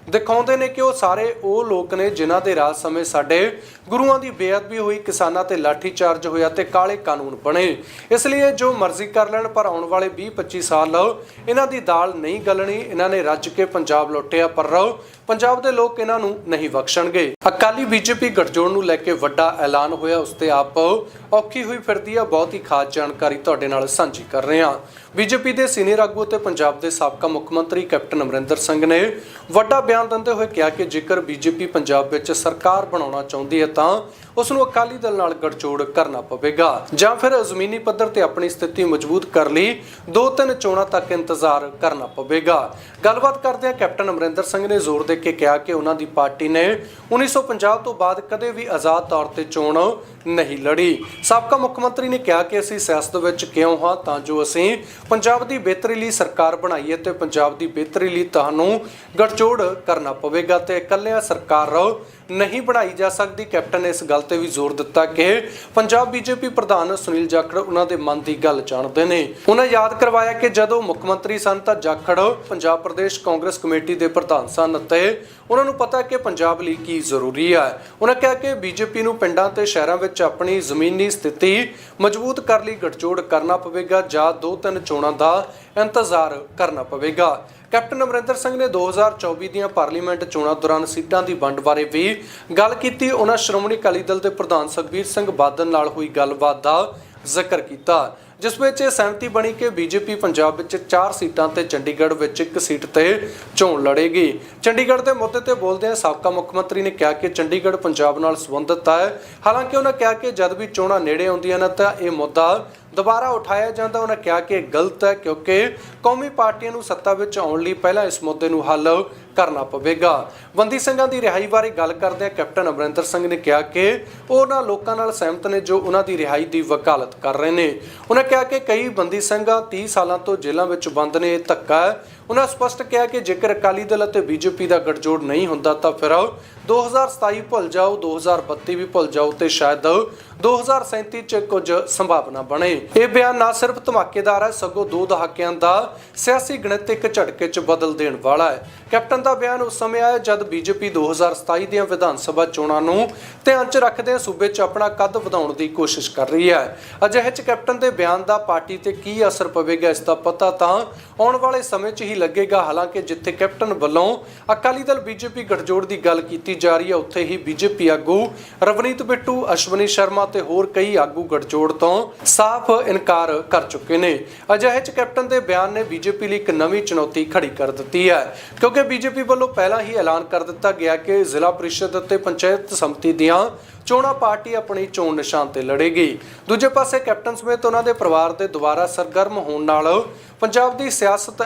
S1: ਦਿਖਾਉਂਦੇ ਨੇ ਕਿ ਉਹ ਸਾਰੇ ਉਹ ਲੋਕ ਨੇ ਜਿਨ੍ਹਾਂ ਦੇ ਰਾਜ ਸਮੇਂ ਸਾਡੇ ਗੁਰੂਆਂ ਦੀ ਬੇਅਦਬੀ ਹੋਈ, ਕਿਸਾਨਾਂ ਤੇ ਲਾਠੀ ਚਾਰਜ ਹੋਇਆ ਤੇ ਕਾਲੇ ਕਾਨੂੰਨ ਬਣੇ। ਇਸ ਲਈ ਜੋ ਮਰਜ਼ੀ ਕਰ ਲੈਣ, ਪਰ ਆਉਣ ਵਾਲੇ 20-25 ਸਾਲ ਇਹਨਾਂ ਦੀ ਦਾਲ ਨਹੀਂ ਗਲਣੀ, ਇਹਨਾਂ ਨੇ ਰੱਜ ਕੇ ਪੰਜਾਬ ਲੁੱਟਿਆ, ਪਰ ਪੰਜਾਬ ਦੇ ਲੋਕ ਇਹਨਾਂ ਨੂੰ ਨਹੀਂ ਬਖਸ਼ਣਗੇ। ਅਕਾਲੀ ਬੀਜੇਪੀ ਗਠਜੋੜ ਨੂੰ ਲੈ ਕੇ ਵੱਡਾ ਐਲਾਨ ਹੋਇਆ, ਉਸ ਤੇ ਆਪ ਔਖੀ ਹੋਈ ਫਿਰਦੀ ਆ। ਬਹੁਤ ਹੀ ਖਾਸ ਜਾਣਕਾਰੀ ਤੁਹਾਡੇ ਨਾਲ ਸਾਂਝੀ ਕਰ ਰਹੇ ਹਾਂ। ਬੀਜੇਪੀ ਦੇ ਸੀਨੀਅਰ ਆਗੂ ਤੇ ਪੰਜਾਬ ਦੇ ਸਾਬਕਾ ਮੁੱਖ ਮੰਤਰੀ ਕੈਪਟਨ ਅਮਰਿੰਦਰ ਸਿੰਘ ਨੇ ਵੱਡਾ ਬਿਆਨ ਦਿੰਦੇ ਹੋਏ ਕਿਹਾ ਕਿ ਜੇਕਰ ਬੀਜੇਪੀ ਪੰਜਾਬ ਵਿੱਚ ਸਰਕਾਰ ਬਣਾਉਣਾ ਚਾਹੁੰਦੀ ਹੈ ਤਾਂ ਉਸ ਨੂੰ ਅਕਾਲੀ ਦਲ ਨਾਲ ਗੱਠਜੋੜ ਕਰਨਾ ਪਵੇਗਾ ਜਾਂ ਫਿਰ ਜ਼ਮੀਨੀ ਪੱਧਰ ਤੇ ਆਪਣੀ ਸਥਿਤੀ ਮਜ਼ਬੂਤ ਕਰ ਲਈ ਦੋ ਤਿੰਨ ਚੋਣਾਂ ਤੱਕ ਇੰਤਜ਼ਾਰ ਕਰਨਾ ਪਵੇਗਾ। ਗੱਲਬਾਤ ਕਰਦਿਆਂ ਕੈਪਟਨ ਅਮਰਿੰਦਰ ਸਿੰਘ ਨੇ ਜ਼ੋਰ ਦੇ ਕੇ ਕਿਹਾ ਕਿ ਉਹਨਾਂ ਦੀ ਪਾਰਟੀ ਨੇ 1950 ਤੋਂ ਬਾਅਦ ਕਦੇ ਵੀ ਆਜ਼ਾਦ ਤੌਰ ਤੇ ਚੋਣ ਨਹੀਂ ਲੜੀ। ਸਾਬਕਾ ਮੁੱਖ ਮੰਤਰੀ ਨੇ ਕਿਹਾ ਕਿ ਅਸੀਂ ਸਿਆਸਤ ਵਿੱਚ ਕਿਉਂ ਹਾਂ ਤਾਂ ਜੋ ਅਸੀਂ ਪੰਜਾਬ ਦੀ ਬਿਹਤਰੀ ਲਈ ਸਰਕਾਰ ਬਣਾਈਏ ਤੇ ਪੰਜਾਬ ਦੀ ਬਿਹਤਰੀ ਲਈ ਤੁਹਾਨੂੰ ਗੱਠਜੋੜ ਕਰਨਾ ਪਵੇਗਾ ਤੇ ਇਕੱਲਿਆਂ ਸਰਕਾਰ ਨਹੀਂ ਬਣਾਈ ਜਾ ਸਕਦੀ। ਕੈਪਟਨ ਇਸ ਗੱਲ ਤੇ ਵੀ ਜ਼ੋਰ ਦਿੱਤਾ ਕਿ ਪੰਜਾਬ ਬੀਜੇਪੀ ਪ੍ਰਧਾਨ ਸੁਨੀਲ ਜਾਖੜ ਉਹਨਾਂ ਦੇ ਮਨ ਦੀ ਗੱਲ ਜਾਣਦੇ ਨੇ। ਉਹਨਾਂ ਯਾਦ ਕਰਵਾਇਆ ਕਿ ਜਦੋਂ ਮੁੱਖ ਮੰਤਰੀ ਸਨ ਤਾਂ ਜਾਖੜ ਪੰਜਾਬ ਪ੍ਰਦੇਸ਼ ਕਾਂਗਰਸ ਕਮੇਟੀ ਦੇ ਪ੍ਰਧਾਨ ਸਨ ਅਤੇ ਉਹਨਾਂ ਨੂੰ ਪਤਾ ਕਿ ਪੰਜਾਬ ਲਈ ਕੀ ਜ਼ਰੂਰੀ ਹੈ ਉਹਨਾਂ ਕਿਹਾ ਕਿ ਬੀਜੇਪੀ ਨੂੰ ਪਿੰਡਾਂ ਤੇ ਸ਼ਹਿਰਾਂ ਵਿੱਚ ਆਪਣੀ ਜ਼ਮੀਨੀ ਸਥਿਤੀ ਮਜ਼ਬੂਤ ਕਰ ਲਈ ਗਠਜੋੜ ਕਰਨਾ ਪਵੇਗਾ ਜਾਂ ਦੋ ਤਿੰਨ ਚੋਣਾਂ ਦਾ ਇੰਤਜ਼ਾਰ ਕਰਨਾ ਪਵੇਗਾ। ਕੈਪਟਨ ਅਮਰਿੰਦਰ ਸਿੰਘ ਨੇ 2024 ਦੀਆਂ ਪਾਰਲੀਮੈਂਟ ਚੋਣਾਂ ਦੌਰਾਨ ਸੀਟਾਂ ਦੀ ਵੰਡ ਬਾਰੇ ਵੀ ਗੱਲ ਕੀਤੀ। ਉਹਨਾਂ ਸ਼੍ਰੋਮਣੀ ਅਕਾਲੀ ਦਲ ਦੇ ਪ੍ਰਧਾਨ ਸੁਖਬੀਰ ਸਿੰਘ ਬਾਦਲ ਨਾਲ ਹੋਈ ਗੱਲਬਾਤ ਦਾ ਜ਼ਿਕਰ ਕੀਤਾ, ਜਿਸ ਵਿੱਚ ਇਹ ਸਹਿਮਤੀ ਬਣੀ ਕਿ ਬੀਜੇਪੀ ਪੰਜਾਬ ਵਿੱਚ 4 ਸੀਟਾਂ ਤੇ ਚੰਡੀਗੜ੍ਹ ਵਿੱਚ ਇੱਕ ਸੀਟ ਤੇ ਚੋਣ ਲੜੇਗੀ। ਚੰਡੀਗੜ੍ਹ ਦੇ ਮੁੱਦੇ ਤੇ ਬੋਲਦਿਆਂ ਸਾਬਕਾ ਮੁੱਖ ਮੰਤਰੀ ਨੇ ਕਿਹਾ ਕਿ ਚੰਡੀਗੜ੍ਹ ਪੰਜਾਬ ਨਾਲ ਸੰਬੰਧਿਤ ਹੈ। ਹਾਲਾਂਕਿ ਉਹਨਾਂ ਕਿਹਾ ਕਿ ਜਦ ਵੀ ਚੋਣਾਂ ਨੇੜੇ ਆਉਂਦੀਆਂ ਨੇ ਤਾਂ ਇਹ ਮੁੱਦਾ ਦੁਬਾਰਾ ਉਠਾਇਆ ਜਾਂਦਾ, ਉਹਨਾਂ ਕਿਹਾ ਕਿ ਗਲਤ ਹੈ ਕਿਉਂਕਿ ਕੌਮੀ ਪਾਰਟੀਆਂ ਨੂੰ ਸੱਤਾ ਵਿੱਚ ਆਉਣ ਲਈ ਪਹਿਲਾਂ ਇਸ ਮੁੱਦੇ ਨੂੰ ਹੱਲ ਕਰਨਾ ਪਵੇਗਾ। ਬੰਦੀ ਸਿੰਘਾਂ ਦੀ ਰਿਹਾਈ ਬਾਰੇ ਗੱਲ ਕਰਦਿਆਂ ਕੈਪਟਨ ਅਮਰਿੰਦਰ ਸਿੰਘ ਨੇ ਕਿਹਾ ਕਿ ਉਹਨਾਂ ਲੋਕਾਂ ਨਾਲ ਸਹਿਮਤ ਨੇ ਜੋ ਉਹਨਾਂ ਦੀ ਰਿਹਾਈ ਦੀ ਵਕਾਲਤ ਕਰ ਰਹੇ ਨੇ। ਉਹਨਾਂ ਕਿਹਾ ਕਿ ਕਈ ਬੰਦੀ ਸਿੰਘਾਂ 30 ਸਾਲਾਂ ਤੋਂ ਜੇਲ੍ਹਾਂ ਵਿੱਚ ਬੰਦ ਨੇ, ਇਹ ਧੱਕਾ ਹੈ। ਉਹਨਾਂ ਸਪਸ਼ਟ ਕਿਹਾ ਕਿ ਜੇਕਰ ਅਕਾਲੀ ਦਲ ਅਤੇ ਬੀਜੇਪੀ ਦਾ ਗਠਜੋੜ ਨਹੀਂ ਹੁੰਦਾ ਤਾਂ ਫਿਰ 2027 ਭੁੱਲ ਜਾਓ 2032 ਵੀ ਭੁੱਲ ਜਾਓ ਤੇ ਸ਼ਾਇਦ 2037 ਚ ਕੁਝ ਸੰਭਾਵਨਾ ਬਣੇ। ਇਹ ਬਿਆਨ ਨਾ ਸਿਰਫ ਧਮਾਕੇਦਾਰ ਹੈ, ਸਗੋਂ ਦੋ ਦਹਾਕਿਆਂ ਦਾ ਸਿਆਸੀ ਗਣਿਤ ਝਟਕੇ ਚ ਬਦਲ ਦੇਣ ਵਾਲਾ ਹੈ। ਕੈਪਟਨ ਦਾ ਬਿਆਨ ਉਸ ਸਮੇਂ ਆਇਆ ਜਦ ਬੀਜੇਪੀ 2027 ਦੀਆਂ ਵਿਧਾਨ ਸਭਾ ਚੋਣਾਂ ਨੂੰ ਧਿਆਨ ਚ ਰੱਖਦੇ ਸੂਬੇ 'ਚ ਆਪਣਾ ਕੱਦ ਵਧਾਉਣ ਦੀ ਕੋਸ਼ਿਸ਼ ਕਰ ਰਹੀ ਹੈ। ਅਜਿਹੇ 'ਚ ਕੈਪਟਨ ਦੇ ਬਿਆਨ ਦਾ ਪਾਰਟੀ ਤੇ ਕੀ ਅਸਰ ਪਵੇਗਾ, ਇਸ ਦਾ ਪਤਾ ਤਾਂ ਆਉਣ ਵਾਲੇ ਸਮੇਂ 'ਚ ਹੀ ਲੱਗੇਗਾ। ਹਾਲਾਂਕਿ ਜਿੱਥੇ ਕੈਪਟਨ ਵੱਲੋਂ ਅਕਾਲੀ ਦਲ ਬੀਜੇਪੀ ਗਠਜੋੜ ਦੀ ਗੱਲ ਕੀਤੀ ਜਾ ਰਹੀ ਹੈ, ਉੱਥੇ ਹੀ ਬੀਜੇਪੀ ਆਗੂ ਰਵਨੀਤ ਬਿੱਟੂ, ਅਸ਼ਵਨੀ ਸ਼ਰਮਾ ਤੇ ਹੋਰ ਕਈ ਆਗੂ ਗੱਠਜੋੜ ਤੋਂ ਸਾਫ਼ ਇਨਕਾਰ ਕਰ ਚੁੱਕੇ ਨੇ। ਅਜਿਹੇ 'ਚ ਕੈਪਟਨ ਦੇ ਬਿਆਨ ਨੇ ਬੀਜੇਪੀ ਲਈ ਇੱਕ ਨਵੀਂ ਚੁਣੌਤੀ ਖੜੀ ਕਰ ਦਿੱਤੀ ਹੈ। ਕਿਉਂਕਿ ਬੀਜੇਪੀ ਵੱਲੋਂ ਪਹਿਲਾਂ ਹੀ ਐਲਾਨ ਕਰ ਦਿੱਤਾ ਗਿਆ ਕਿ ਜ਼ਿਲ੍ਹਾ ਪ੍ਰੀਸ਼ਦ ਅਤੇ ਪੰਚਾਇਤ ਸਮਿਤੀ ਦੀਆਂ ਚੋਣਾਂ ਪਾਰਟੀ ਆਪਣੀ ਚੋਣ ਨਿਸ਼ਾਨ ਤੇ ਲੜੇਗੀ। ਦੂਜੇ ਪਾਸੇ ਕੈਪਟਨ ਸਮੇਤ ਉਹਨਾਂ ਦੇ ਪਰਿਵਾਰ ਦੇ ਦੁਬਾਰਾ ਸਰਗਰਮ ਹੋਣ ਨਾਲ ਪੰਜਾਬ ਦੀ ਸਿਆਸਤ